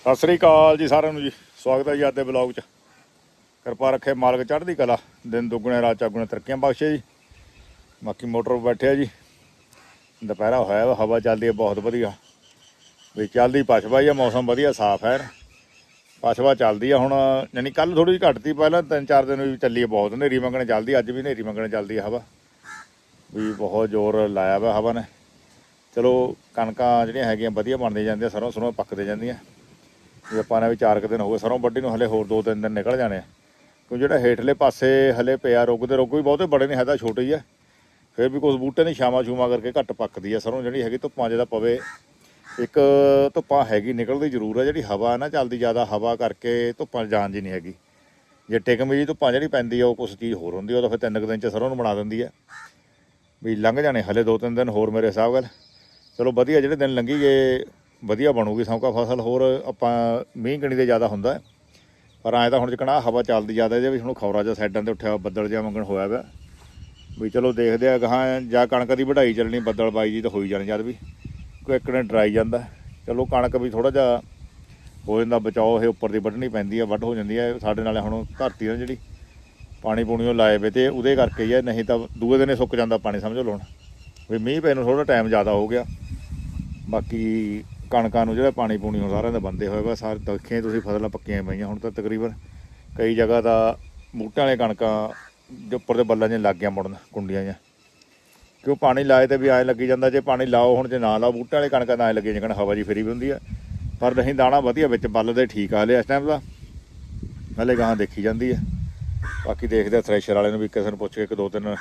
ਸਤਿ ਸ੍ਰੀ ਅਕਾਲ ਜੀ ਸਾਰਿਆਂ ਨੂੰ ਜੀ। ਸਵਾਗਤ ਹੈ ਜੀ ਅੱਜ ਦੇ ਬਲੌਗ 'ਚ। ਕਿਰਪਾ ਰੱਖੇ ਮਾਲਕ ਚੜ੍ਹਦੀ ਕਲਾ। ਦਿਨ ਦੁੱਗਣੇ, ਰਾਤ ਚੌਗੁਣੇ ਤਰੱਕੀਆਂ ਬਖਸ਼ੇ ਜੀ। ਬਾਕੀ ਮੋਟਰ ਬੈਠਿਆ ਜੀ। ਦੁਪਹਿਰਾ ਹੋਇਆ ਵਾ, ਹਵਾ ਚੱਲਦੀ ਹੈ ਬਹੁਤ ਵਧੀਆ। ਵੀ ਚੱਲਦੀ ਪਛਵਾ ਹੀ ਆ, ਮੌਸਮ ਵਧੀਆ, ਸਾਫ਼ ਹੈ। ਪਛਵਾ ਚੱਲਦੀ ਆ ਹੁਣ, ਯਾਨੀ ਕੱਲ ਥੋੜੀ ਜਿਹੀ ਘਟਤੀ ਪਹਿਲਾਂ ਤਿੰਨ ਚਾਰ ਦਿਨ ਵੀ ਚੱਲੀ ਹੈ ਬਹੁਤ। ਹਨੇਰੀ ਮੰਗਣ ਚੱਲਦੀ, ਅੱਜ ਵੀ ਹਨੇਰੀ ਮੰਗਣ ਚੱਲਦੀ ਹੈ ਹਵਾ। ਵੀ ਬਹੁਤ ਜ਼ੋਰ ਲਾਇਆ ਵਾ ਹਵਾ ਨੇ। ਚਲੋ ਕਣਕਾਂ ਜਿਹੜੀਆਂ ਹੈਗੀਆਂ, ਵਧੀਆ ਬਣਦੀਆਂ ਜਾਂਦੀਆਂ ਸਰੋਂ ਸਰੋਂ ਪੱਕਦੇ ਜਾਂਦੀਆਂ। ਜੇ ਆਪਾਂ ਨੇ ਵੀ ਚਾਰ ਕੁ ਦਿਨ ਹੋ ਗਏ, ਸਰੋਂ ਵੱਢੀ ਨੂੰ ਹਲੇ ਹੋਰ ਦੋ ਤਿੰਨ ਦਿਨ ਨਿਕਲ ਜਾਣੇ ਆ। ਕਿਉਂ ਜਿਹੜਾ ਹੇਠਲੇ ਪਾਸੇ ਹਲੇ ਪਿਆ ਰੁੱਗ ਦੇ ਰੁੱਗ ਵੀ ਬਹੁਤੇ ਬੜੇ ਨਹੀਂ ਹੈ ਤਾਂ ਛੋਟੇ ਹੀ ਆ। ਫਿਰ ਵੀ ਕੁਝ ਬੂਟੇ ਨਹੀਂ, ਛਾਵਾਂ ਛੂਵਾਂ ਕਰਕੇ ਘੱਟ ਪੱਕਦੀ ਆ। ਸਰੋਂ ਜਿਹੜੀ ਹੈਗੀ, ਧੁੱਪਾਂ ਜਿਹਦਾ ਪਵੇ, ਇੱਕ ਧੁੱਪਾਂ ਹੈਗੀ, ਨਿਕਲਦੀ ਜ਼ਰੂਰ ਆ। ਜਿਹੜੀ ਹਵਾ ਨਾ ਚੱਲਦੀ ਜ਼ਿਆਦਾ, ਹਵਾ ਕਰਕੇ ਧੁੱਪਾਂ 'ਚ ਜਾਣ ਜੀ ਨਹੀਂ ਹੈਗੀ। ਜੇ ਟਿਕਮੀ ਜੀ ਧੁੱਪਾਂ ਜਿਹੜੀ ਪੈਂਦੀ ਆ, ਉਹ ਕੁਛ ਚੀਜ਼ ਹੋਰ ਹੁੰਦੀ ਆ, ਉਹ ਤਾਂ ਫਿਰ ਤਿੰਨ ਕੁ ਦਿਨ 'ਚ ਸਰੋਂ ਨੂੰ ਬਣਾ ਦਿੰਦੀ ਆ। ਵੀ ਲੰਘ ਜਾਣੇ, ਹਲੇ ਦੋ ਤਿੰਨ ਦਿਨ ਹੋਰ ਮੇਰੇ ਹਿਸਾਬ ਨਾਲ। ਚਲੋ ਵਧੀਆ, ਜਿਹੜੇ ਦਿਨ ਲੰਘੀ ਗਏ ਵਧੀਆ ਬਣੂਗੀ, ਸੌਂਕਾ ਫਸਲ, ਹੋਰ ਆਪਾਂ ਮੀਂਹ ਕਣੀ ਦੇ ਜ਼ਿਆਦਾ ਹੁੰਦਾ ਪਰ ਐਂ ਤਾਂ ਹੁਣ ਜਿਕਣਾ ਹਵਾ ਚੱਲਦੀ ਜ਼ਿਆਦਾ ਇਹਦੇ ਵੀ ਹੁਣ ਖੌਰਾ ਜਿਹਾ ਸਾਈਡਾਂ ਤੇ ਉੱਠਿਆ, ਬੱਦਲ ਜਿਹਾ ਮੰਗਣ ਹੋਇਆ ਵਾ ਵੀ ਚਲੋ ਦੇਖਦੇ ਆ, ਗਾਹਾਂ ਜਾਂ ਕਣਕ ਦੀ ਵਢਾਈ ਚੱਲਣੀ, ਬੱਦਲ ਬਾਈ ਜੀ ਤਾਂ ਹੋਈ ਜਾਣੀ ਜਦ ਵੀ। ਕੋਈ ਇੱਕ ਨੇ ਡਰਾਈ ਜਾਂਦਾ। ਚਲੋ ਕਣਕ ਵੀ ਥੋੜਾ ਜਿਹਾ ਹੋ ਜਾਂਦਾ, ਬਚਾਓ, ਇਹ ਉੱਪਰ ਦੀ ਵੱਢਣੀ ਪੈਂਦੀ ਆ, ਵੱਢ ਹੋ ਜਾਂਦੀ ਹੈ ਸਾਡੇ ਨਾਲ ਹੁਣ ਧਰਤੀ ਨਾਲ ਜਿਹੜੀ। ਪਾਣੀ ਪੂਣੀ ਉਹ ਲਾਏ ਵੇ ਤੇ ਉਹਦੇ ਕਰਕੇ ਹੀ ਆ, ਨਹੀਂ ਤਾਂ ਦੂਏ ਦਿਨੇ ਸੁੱਕ ਜਾਂਦਾ ਪਾਣੀ, ਸਮਝੋ ਲੋਣ ਵੀ ਮੀਂਹ ਪੈ ਨੂੰ ਥੋੜਾ ਟਾਈਮ ਜ਼ਿਆਦਾ ਹੋ ਗਿਆ। ਬਾਕੀ ਕਣਕਾਂ ਨੂੰ ਜਿਹੜਾ ਪਾਣੀ ਪੂਣੀ ਹੁਣ ਸਾਰਿਆਂ ਦੇ ਬੰਦੇ ਹੋਏ ਵਾ, ਸਾਰੇ ਦੇਖੇ ਤੁਸੀਂ ਫਸਲਾਂ ਪੱਕੀਆਂ ਪਈਆਂ, ਹੁਣ ਤਾਂ ਤਕਰੀਬਨ ਕਈ ਜਗ੍ਹਾ ਦਾ ਬੂਟਾਂ ਵਾਲੇ ਕਣਕਾਂ ਦੇ ਉੱਪਰ ਦੇ ਬੱਲਾਂ 'ਚ ਲੱਗ ਗਿਆ ਮੁੜਨ, ਕੁੰਡੀਆਂ 'ਚ ਕਿਉਂ ਪਾਣੀ ਲਾਏ ਤੇ ਵੀ ਐਂ ਲੱਗੀ ਜਾਂਦਾ, ਜੇ ਪਾਣੀ ਲਾਓ ਹੁਣ, ਜੇ ਨਾ ਲਾਓ ਬੂਟਾਂ ਵਾਲੇ ਕਣਕਾਂ ਤਾਂ ਐਂ ਲੱਗੀ ਜਿਕਣ ਹਵਾ ਜੀ ਫਰੀ ਵੀ ਹੁੰਦੀ ਆ। ਪਰ ਨਹੀਂ, ਦਾਣਾ ਵਧੀਆ ਵਿੱਚ ਬੱਲ ਦੇ ਠੀਕ ਆ ਲਿਆ ਇਸ ਟਾਈਮ ਦਾ। ਹਲੇ ਗਾਹਾਂ ਦੇਖੀ ਜਾਂਦੀ ਆ। ਬਾਕੀ ਦੇਖਦੇ ਆ ਥ੍ਰੈਸ਼ਰ ਵਾਲੇ ਨੂੰ ਵੀ ਕਿਸੇ ਨੂੰ ਪੁੱਛ ਕੇ ਇੱਕ ਦੋ ਤਿੰਨ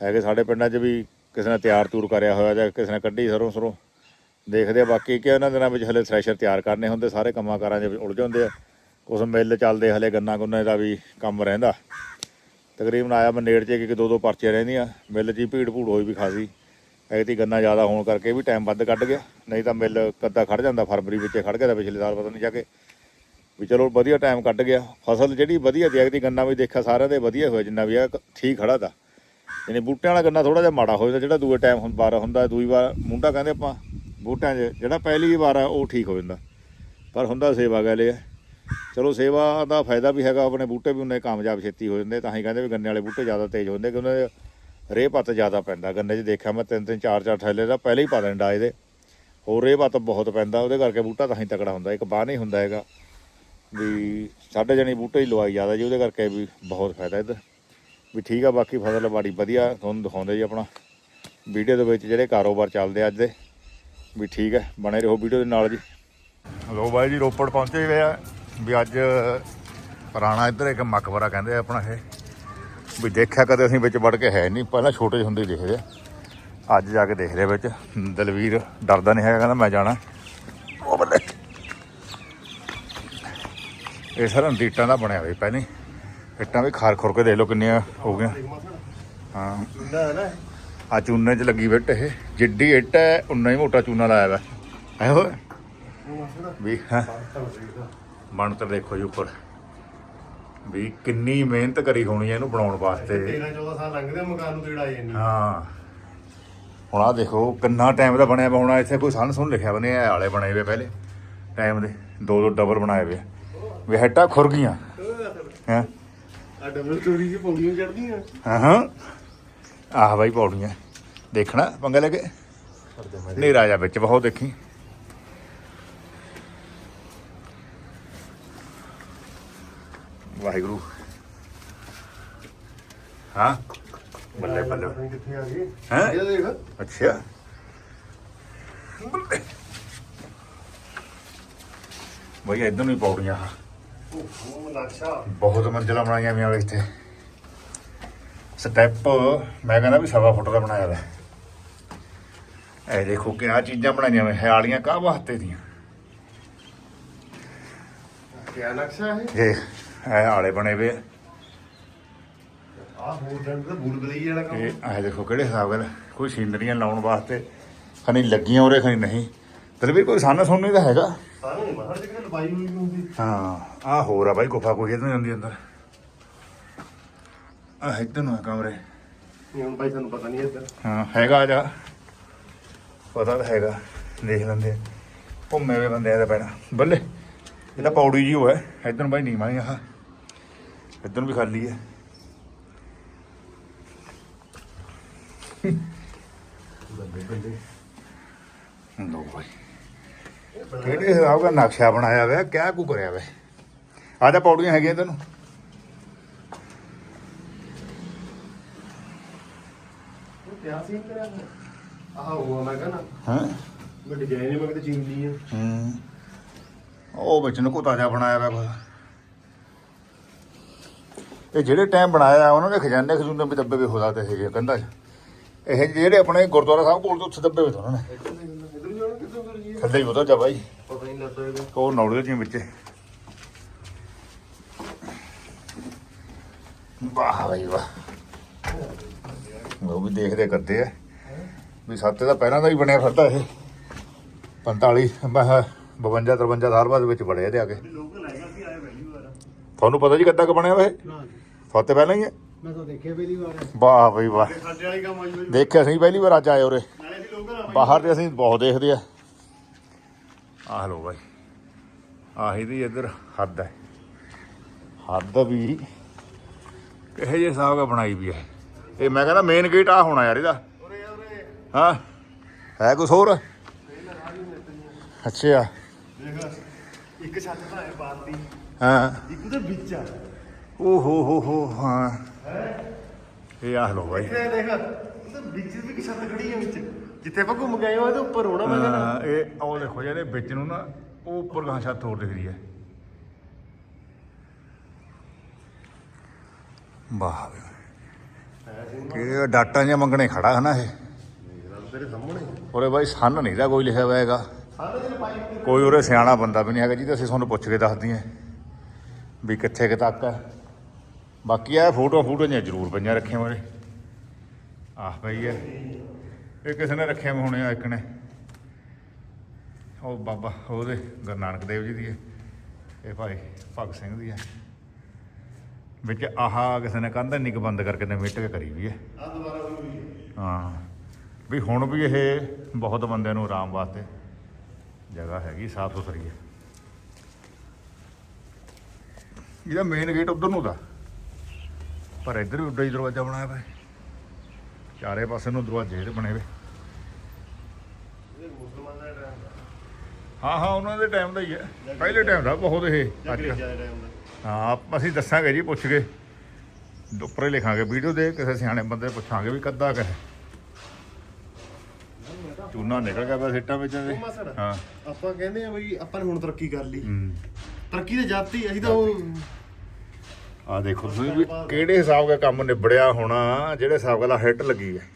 ਹੈਗੇ ਸਾਡੇ ਪਿੰਡਾਂ 'ਚ ਵੀ ਕਿਸੇ ਨੇ ਤਿਆਰ ਤੂਰ ਕਰਿਆ ਹੋਇਆ ਜਾਂ ਕਿਸੇ ਨੇ ਕੱਢੀ ਸਰੋਂ ਸਰੋਂ ਦੇਖਦੇ ਆ ਬਾਕੀ ਕਿ ਉਹਨਾਂ ਦਿਨਾਂ ਵਿੱਚ ਹਲੇ ਥ੍ਰੈਸ਼ਰ ਤਿਆਰ ਕਰਨੇ ਹੁੰਦੇ, ਸਾਰੇ ਕੰਮਾਂ ਕਾਰਾਂ 'ਚ ਉਲਝ ਜਾਂਦੇ ਆ। ਕੁਛ ਮਿੱਲ ਚੱਲਦੇ ਹਲੇ ਗੰਨਾ ਗੁੰਨੇ ਦਾ ਵੀ ਕੰਮ ਰਹਿੰਦਾ। ਤਕਰੀਬਨ ਆਇਆ ਮੈਂ ਨੇੜ 'ਚ ਇੱਕ ਇੱਕ, ਦੋ ਦੋ ਪਰਚੇ ਰਹਿੰਦੀਆਂ। ਮਿੱਲ 'ਚ ਹੀ ਭੀੜ ਭੂੜ ਹੋਈ ਵੀ ਖਾਸੀ। ਐਤੀ ਗੰਨਾ ਜ਼ਿਆਦਾ ਹੋਣ ਕਰਕੇ ਵੀ ਟਾਈਮ ਵੱਧ ਕੱਢ ਗਿਆ। ਨਹੀਂ ਤਾਂ ਮਿੱਲ ਕੱਦਾ ਖੜ ਜਾਂਦਾ, ਫਰਵਰੀ ਵਿੱਚ ਖੜ ਗਿਆ ਤਾਂ ਪਿਛਲੇ ਸਾਲ ਪਤਾ ਨਹੀਂ ਜਾ ਕੇ। ਵੀ ਚਲੋ ਵਧੀਆ ਟਾਈਮ ਕੱਢ ਗਿਆ। ਫਸਲ ਜਿਹੜੀ ਵਧੀਆ ਦੀ ਐਤੀ ਗੰਨਾ ਵੀ ਦੇਖਿਆ ਸਾਰਿਆਂ ਦੇ ਵਧੀਆ ਹੋਇਆ, ਜਿੰਨਾ ਵੀ ਆ ਠੀਕ ਖੜਾ ਤਾਂ। ਯਾਨੀ ਬੂਟਿਆਂ ਵਾਲਾ ਗੰਨਾ ਥੋੜਾ ਜਿਹਾ ਮਾੜਾ ਹੋ ਜਿਹੜਾ ਦੂਏ ਟਾਈਮ ਹੁਣ ਬਾਰਾ ਹੁੰਦਾ, ਦੂਈ ਵਾਰ ਮੁੰਡਾ ਕਹਿੰਦੇ ਆਪਾਂ ਬੂਟਿਆਂ 'ਚ, ਜਿਹੜਾ ਪਹਿਲੀ ਵਾਰ ਆ, ਉਹ ਠੀਕ ਹੋ ਜਾਂਦਾ। ਪਰ ਹੁੰਦਾ ਸੇਵਾ ਗਾਲੇ ਆ ਚਲੋ ਸੇਵਾ ਦਾ ਫਾਇਦਾ ਵੀ ਹੈਗਾ, ਆਪਣੇ ਬੂਟੇ ਵੀ ਉਹਨੇ ਕਾਮਯਾਬ ਛੇਤੀ ਹੋ ਜਾਂਦੇ। ਤਾਂ ਹੀ ਕਹਿੰਦੇ ਵੀ ਗੰਨੇ ਵਾਲੇ ਬੂਟੇ ਜ਼ਿਆਦਾ ਤੇਜ਼ ਹੁੰਦੇ ਕਿ ਉਹਨਾਂ ਦੇ ਰੇਹ ਪੱਤ ਜ਼ਿਆਦਾ ਪੈਂਦਾ। ਗੰਨੇ 'ਚ ਦੇਖਿਆ ਮੈਂ ਤਿੰਨ ਤਿੰਨ ਚਾਰ ਚਾਰ ਥੈਲੇ ਦਾ ਪਹਿਲੇ ਹੀ ਪਾ ਦਿੰਦਾ ਇਹਦੇ। ਹੋਰ ਰੇਹ ਪੱਤ ਬਹੁਤ ਪੈਂਦਾ, ਉਹਦੇ ਕਰਕੇ ਬੂਟਾ ਤਾਂ ਹੀ ਤਕੜਾ ਹੁੰਦਾ। ਇੱਕ ਬਾਹ ਨਹੀਂ ਹੁੰਦਾ ਹੈਗਾ। ਵੀ ਸਾਡੇ ਜਣੇ ਬੂਟੇ ਹੀ ਲਵਾਈ ਜ਼ਿਆਦਾ ਜੀ, ਉਹਦੇ ਕਰਕੇ ਵੀ ਬਹੁਤ ਫਾਇਦਾ ਇਹਦਾ। ਵੀ ਠੀਕ ਆ, ਬਾਕੀ ਫਸਲ ਬਾੜੀ ਵਧੀਆ, ਤੁਹਾਨੂੰ ਦਿਖਾਉਂਦੇ ਜੀ ਆਪਣਾ। ਵੀਡੀਓ ਦੇ ਵਿੱਚ ਜਿਹੜੇ ਕਾਰੋਬਾਰ ਚੱਲਦੇ ਆ ਅੱਜ ਦੇ। ਵੀ ਠੀਕ ਹੈ, ਬਣੇ ਰਹੋ ਵੀਡੀਓ ਦੇ ਨਾਲ ਜੀ। ਹਲੋ ਬਾਈ ਜੀ, ਰੋਪੜ ਪਹੁੰਚੇ ਹੋਏ ਆ। ਵੀ ਅੱਜ ਪੁਰਾਣਾ ਇੱਧਰ ਇੱਕ ਮਕਬਰਾ ਕਹਿੰਦੇ ਆ ਆਪਣਾ ਇਹ। ਵੀ ਦੇਖਿਆ ਕਦੇ ਅਸੀਂ ਵਿੱਚ ਵੜ ਕੇ ਹੈ ਨਹੀਂ, ਪਹਿਲਾਂ ਛੋਟੇ ਜਿਹੇ ਹੁੰਦੇ ਦੇਖਦੇ ਆ। ਅੱਜ ਜਾ ਕੇ ਦੇਖਦੇ ਆ ਵਿੱਚ। ਦਲਵੀਰ ਡਰਦਾ ਨਹੀਂ ਹੈਗਾ, ਕਹਿੰਦਾ ਮੈਂ ਜਾਣਾ। ਉਹ ਬੱਲੇ ਇਹ ਸਾਰਾ ਇੱਟਾਂ ਦਾ ਬਣਿਆ ਹੋਇਆ ਪਹਿਲੇ ਇੱਟਾਂ ਵੀ ਖਾਰ ਖੁਰ ਕੇ ਦੇਖ ਲਓ ਕਿੰਨੀਆਂ ਹੋ ਗਈਆਂ। ਹਾਂ। ਆ ਚੂਨੇ 'ਚ ਲੱਗੀ ਬਿੱਟ ਇਹ। ਜਿੱਡੀ ਇੱਟ ਹੈ ਉਨਾ ਹੀ ਮੋਟਾ ਚੂਨਾ ਲਾਇਆ ਵਾ। ਐ ਹੋਏ ਵੀ ਹਾਂ? ਬਣਤਰ ਦੇਖੋ ਜੀ ਉੱਪਰ। ਵੀ ਕਿੰਨੀ ਮਿਹਨਤ ਕਰੀ ਹੋਣੀ ਹੈ ਇਹਨੂੰ ਬਣਾਉਣ ਵਾਸਤੇ। 13 14 ਸਾਲ ਲੰਘਦੇ ਆ ਮਕਾਨ ਨੂੰ ਤੇੜਾ ਜਾਂਦੀ ਹਾਂ। ਹੁਣ ਆ ਦੇਖੋ ਕਿੰਨਾ ਟਾਈਮ ਦਾ ਬਣਿਆ ਹੁਣ ਇੱਥੇ ਕੋਈ ਸੰਨ ਸੁਣ ਲਿਖਿਆ ਬਨੇ ਇਹ ਵਾਲੇ ਬਣੇ ਵੇ ਪਹਿਲੇ। ਟਾਈਮ ਦੇ ਦੋ ਦੋ ਡਬਲ ਬਣਾਏ ਵੇ। ਵੀ ਹੈਟਾਂ ਖੁਰ ਗਈਆਂ। ਹਾਂ? ਆ ਡਬਲ ਸਟੋਰੀ ਦੀ ਪੌੜੀਆਂ ਚੜਦੀਆਂ ਹਾਂ ਹਾਂ। ਆਹ ਬਾਈ ਪੌੜੀਆਂ। ਦੇਖਣਾ ਪੰਗਾ ਲੱਗੇ ਹਨੇਰਾ ਜਾ ਵਿੱਚ ਬਹੁਤ ਦੇਖੀ। ਵਾਹਿਗੁਰੂ। ਹਾਂ? ਬੱਲੇ ਬੱਲੇ। ਕਿੱਥੇ ਆ ਗਏ ਹੈਂ? ਇਹ ਦੇਖ। ਅੱਛਾ। ਬੱਲੇ। ਬਈ ਇਧਰ ਨੂੰ ਹੀ ਪੌੜੀਆਂ ਬਹੁਤ ਮੰਜ਼ਿਲਾਂ ਬਣਾਈਆਂ ਹੋਈਆਂ ਵੇ ਇੱਥੇ। ਸਟੈਪ ਮੈਂ ਕਹਿੰਦਾ ਵੀ ਸਵਾ ਫੁੱਟ ਦਾ ਬਣਾਇਆ ਵਾ। ਇਹ ਦੇਖੋ ਕਿ ਆ ਚੀਜ਼ਾਂ ਬਣਾਈਆਂ ਵੇ ਹਾਲੀਆਂ ਕਾਹ ਵਾਸਤੇ ਦੀਆਂ? ਕਿਆ ਨਕਸ਼ਾ ਹੈ ਇਹ ਇਹ ਹਾਲੇ ਬਣੇ ਵੇ ਆ। ਆ ਹੋਰ ਡੰਡ ਦਾ ਬੂਲ ਬਲਈ ਵਾਲਾ ਕੰਮ। ਇਹ ਇਹ ਦੇਖੋ ਕਿਹੜੇ ਹਿਸਾਬ ਨਾਲ ਕੋਈ ਸੀਨਰੀਆਂ ਲਾਉਣ ਵਾਸਤੇ ਖਣੀ ਲੱਗੀਆਂ ਉਰੇ ਖਣੀ ਨਹੀਂ। ਤਲਵੀਰ ਕੋਈ ਸਾਨਾ ਸੁਣਨੇ ਦਾ ਹੈਗਾ। ਸਾਰੇ ਨਹੀਂ ਮਹਰ ਜਿਹੜੇ ਲਪਾਈ ਹੋਈ ਨਹੀਂ ਹੁੰਦੀ। ਹਾਂ ਆ ਹੋਰ ਆ ਬਾਈ ਗੁਫਾ ਕੋਈ ਇਹਦੇ ਜਾਂਦੀ ਅੰਦਰ। ਆ ਇੱਧਰ ਨੂੰ ਆ ਕਮਰੇ। ਨਹੀਂ ਹੁਣ ਭਾਈ ਸਾਨੂੰ ਪਤਾ ਨਹੀਂ ਇੱਧਰ। ਹਾਂ ਹੈਗਾ ਜਾ। ਪਤਾ ਤਾਂ ਹੈਗਾ ਦੇਖ ਲੈਂਦੇ ਆ। ਘੁੰਮੇ ਵੇ ਬੰਦੇ ਆ ਪੈਣਾ। ਬੱਲੇ ਇਹਦਾ ਪੌੜੀ ਜੀ ਉਹ ਹੈ ਇਧਰ ਨੂੰ ਬਾਈ ਨੀਵਾਂ ਹੀ ਆਹ ਇਧਰ ਵੀ ਖਾਲੀ ਹੈ ਲੋ ਬਾਈ। ਕਿਹੜੇ ਹਿਸਾਬ ਦਾ ਨਕਸ਼ਾ ਬਣਾਇਆ ਹੋਇਆ ਕਿਆ ਕੁ ਕਰਿਆ ਵੇ ਆਹ ਤਾਂ ਪੌੜੀਆਂ ਹੈਗੀਆਂ ਤੈਨੂੰ। ਕਿਆ ਸੀ ਕਰਿਆ ਆਹ ਉਹ ਆ ਮੈਂ ਕਹਿੰਦਾ ਹਾਂ? ਮੈਂ ਡਿਜ਼ਾਈਨ ਮੈਂ ਕਿਤੇ ਚੀਨ ਲਈ ਆ। ਹੂੰ। ਉਹ ਵਿੱਚ ਨੂੰ ਕੋਤਾ ਜਿਹਾ ਬਣਾਇਆ ਕੁਛ ਇਹ ਜਿਹੜੇ ਟਾਈਮ ਬਣਾਇਆ ਉਹਨਾਂ ਦੇ ਖਜ਼ਾਨੇ ਖਜ਼ੂਨੇ ਵੀ ਦੱਬੇ ਵੀ ਹੋ ਸਕਦੇ ਸੀਗੇ ਕੰਧਾਂ 'ਚ ਇਹ ਜਿਹੜੇ ਆਪਣੇ ਗੁਰਦੁਆਰਾ ਸਾਹਿਬ ਕੋਲ ਤੋਂ ਉੱਥੇ ਦੱਬੇ ਸੀ ਉਹਨਾਂ ਨੇ। ਇੱਧਰ ਜਾਣਾ ਕਿੱਧਰ ਉਧਰ ਜੀ ਥੱਲੇ ਹੀ ਉਹਦਾ ਜਾ ਬਾਈ। ਪਤਾ ਨਹੀਂ ਲੱਗਦਾ ਇਹਦਾ। ਉਹ ਨੌੜੇ ਜੀ ਵਿੱਚ। ਵਾਹ ਬਾਈ ਵਾਹ। ਉਹ ਵੀ ਦੇਖਦੇ ਕਰਦੇ ਆ। ਵੀ ਸੱਤੇ ਦਾ ਪਹਿਲਾਂ ਦਾ ਹੀ ਬਣਿਆ ਫਿਰਦਾ ਇਹ। 45 ਮੈਂ 52 53 ਸਾਲ ਬਾਅਦ ਵਿੱਚ ਬੜਿਆ ਇਹਦੇ ਆ ਕੇ। ਸੀ ਤੁਹਾਨੂੰ ਪਤਾ ਜੀ ਕਿੱਦਾਂ ਕ ਬਣਿਆ ਵਾ ਇਹ ਸੱਤੇ ਪਹਿਲਾਂ ਹੀ ਹੈ? ਮੈਂ ਤਾਂ ਦੇਖਿਆ ਪਹਿਲੀ ਵਾਰ ਵਾਹ ਬਈ ਵਾਹ। ਸਾਡੇ ਵਾਲੀ ਕੰਮ ਆਈ ਹੋਈ ਦੇਖਿਆ ਅਸੀਂ ਪਹਿਲੀ ਵਾਰ ਅੱਜ ਆਏ ਉਰੇ। ਸੀ ਬਾਹਰ ਤੇ ਅਸੀਂ ਬਹੁਤ ਦੇਖਦੇ ਆ। ਆਹ ਲੋ ਬਾਈ। ਆਹੀ ਦੀ ਇੱਧਰ ਹੱਦ ਹੈ। ਹੱਦ ਵੀ ਕਿਹੇ ਜਿਹੇ ਹਿਸਾਬ ਦਾ ਬਣਾਈ ਵੀ ਹੈ। ਇਹ ਮੈਂ ਕਹਿੰਦਾ ਮੇਨ ਗੇਟ ਆ ਹੋਣਾ ਯਾਰ ਇਹਦਾ। ਹਾਂ। ਹੈ ਕੁਛ ਹੋਰ? ਅੱਛਾ। ਦੇਖ ਇੱਕ ਛੱਤ ਤਾਂ ਹੈ ਦੀ ਹਾਂ। ਇੱਕ ਉਹਦੇ ਵਿੱਚ ਆ। ਓ ਹੋ ਹੋ ਹੋ। ਹਾਂ। ਇਹ ਆਹ ਲੋ ਬਾਈ। ਇੱਥੇ ਦੇਖ ਉਹਦੇ ਵਿੱਚ ਵੀ ਇੱਕ ਛੱਤ ਖੜੀ ਹੈ ਵਿੱਚ। ਜਿੱਥੇ ਆਪਾਂ ਘੁੰਮ ਗਏ ਹਾਂ ਉਹਦੇ ਉੱਪਰ ਹੋਣਾ ਮੈਂ ਕਹਿੰਦਾ। ਹਾਂ, ਇਹ ਉਹ ਦੇਖੋ ਜਿਹੜੇ ਵਿੱਚ ਨੂੰ ਨਾ ਉਹ ਉੱਪਰ ਗਾਂ ਛੱਤ ਹੋਰ ਦਿਖਦੀ ਹੈ। ਵਾਹ। ਕਿਹੜੇ ਡਾਟਾ ਜਿਹਾ ਮੰਗਣੇ ਖੜਾ ਹੈ ਨਾ ਇਹ। ਤੇਰੇ ਸਾਹਮਣੇ ਉਰੇ ਬਾਈ ਸੰਨ ਨਹੀਂ ਦਾ ਕੋਈ ਲਿਖਿਆ ਹੋਇਆ ਹੈਗਾ। ਤੇ ਕੋਈ ਉਰੇ ਸਿਆਣਾ ਬੰਦਾ ਵੀ ਨਹੀਂ ਹੈਗਾ ਜਿਹਦੇ ਅਸੀਂ ਤੁਹਾਨੂੰ ਪੁੱਛ ਕੇ ਦੱਸਦੀ ਹਾਂ ਵੀ ਕਿੱਥੇ ਕੁ ਤੱਕ ਹੈ। ਬਾਕੀ ਆ ਫੋਟੋ ਫੋਟੋ ਜਿਹੀਆਂ ਜ਼ਰੂਰ ਪਈਆਂ ਰੱਖੀਆਂ ਉਰੇ। ਆਹ ਪਈ ਹੈ। ਇਹ ਕਿਸੇ ਨੇ ਰੱਖਿਆ ਹੋਣੇ ਆ ਇੱਕ ਨੇ। ਉਹ ਬਾਬਾ ਉਹਦੇ ਗੁਰੂ ਨਾਨਕ ਦੇਵ ਜੀ ਦੀ ਹੈ। ਇਹ ਭਾਈ ਭਗਤ ਸਿੰਘ ਦੀ ਹੈ। ਵਿੱਚ ਆਹ ਕਿਸੇ ਨੇ ਕੰਧ ਨਿਕ ਬੰਦ ਕਰਕੇ ਨੇ ਮਿੱਟ ਕੇ ਕਰੀ ਵੀ ਹੈ। ਆ ਦੁਬਾਰਾ ਹੋਈ ਹਾਂ। ਵੀ ਹੁਣ ਵੀ ਇਹ ਬਹੁਤ ਬੰਦਿਆਂ ਨੂੰ ਆਰਾਮ ਵਾਸਤੇ ਜਗ੍ਹਾ ਹੈਗੀ ਸਾਫ਼ ਸੁਥਰੀ ਹੈ। ਇਹਦਾ ਮੇਨ ਗੇਟ ਉਧਰ ਨੂੰ ਦਾ। ਪਰ ਇੱਧਰ ਵੀ ਉੱਡਾ ਹੀ ਦਰਵਾਜ਼ਾ ਬਣਾਇਆ ਹੋਇਆ ਹੈ ਚਾਰੇ ਪਾਸੇ ਨੂੰ ਦਰਵਾਜ਼ੇ ਜਿਹੜੇ ਬਣੇ ਹੋਏ ਹਾਂ ਹਾਂ ਉਹਨਾਂ ਦੇ ਟਾਈਮ ਦਾ ਹੀ ਹੈ। ਪਹਿਲੇ ਟਾਈਮ ਦਾ ਬਹੁਤ ਇਹ ਅੱਜ ਹਾਂ ਅਸੀਂ ਦੱਸਾਂਗੇ ਜੀ ਪੁੱਛ ਕੇ। ਉੱਪਰੇ ਲਿਖਾਂਗੇ ਵੀਡੀਓ ਦੇ ਕਿਸੇ ਸਿਆਣੇ ਬੰਦੇ ਪੁੱਛਾਂਗੇ ਵੀ ਕੱਦਾ ਕਰ ਚੂਨਾ ਨਿਕਲ ਗਿਆ ਬਸ ਇੱਟਾਂ ਵਿੱਚ ਉਹ ਇਹਦੇ ਮਾਸੜ ਹਾਂ। ਆਪਾਂ ਕਹਿੰਦੇ ਆ ਬਈ ਆਪਾਂ ਨੇ ਹੁਣ ਤਰੱਕੀ ਕਰ ਲਈ। ਹੂੰ। ਤਰੱਕੀ ਤੇ ਜਾਤੀ ਅਸੀਂ ਤਾਂ ਉਹ ਆ ਦੇਖੋ ਤੁਸੀਂ ਵੀ ਕਿਹੜੇ ਹਿਸਾਬ ਦਾ ਕੰਮ ਨਿਬੜਿਆ ਹੋਣਾ ਜਿਹੜੇ ਹਿਸਾਬ ਨਾਲ ਹਿੱਟ ਲੱਗੀ ਹੈ।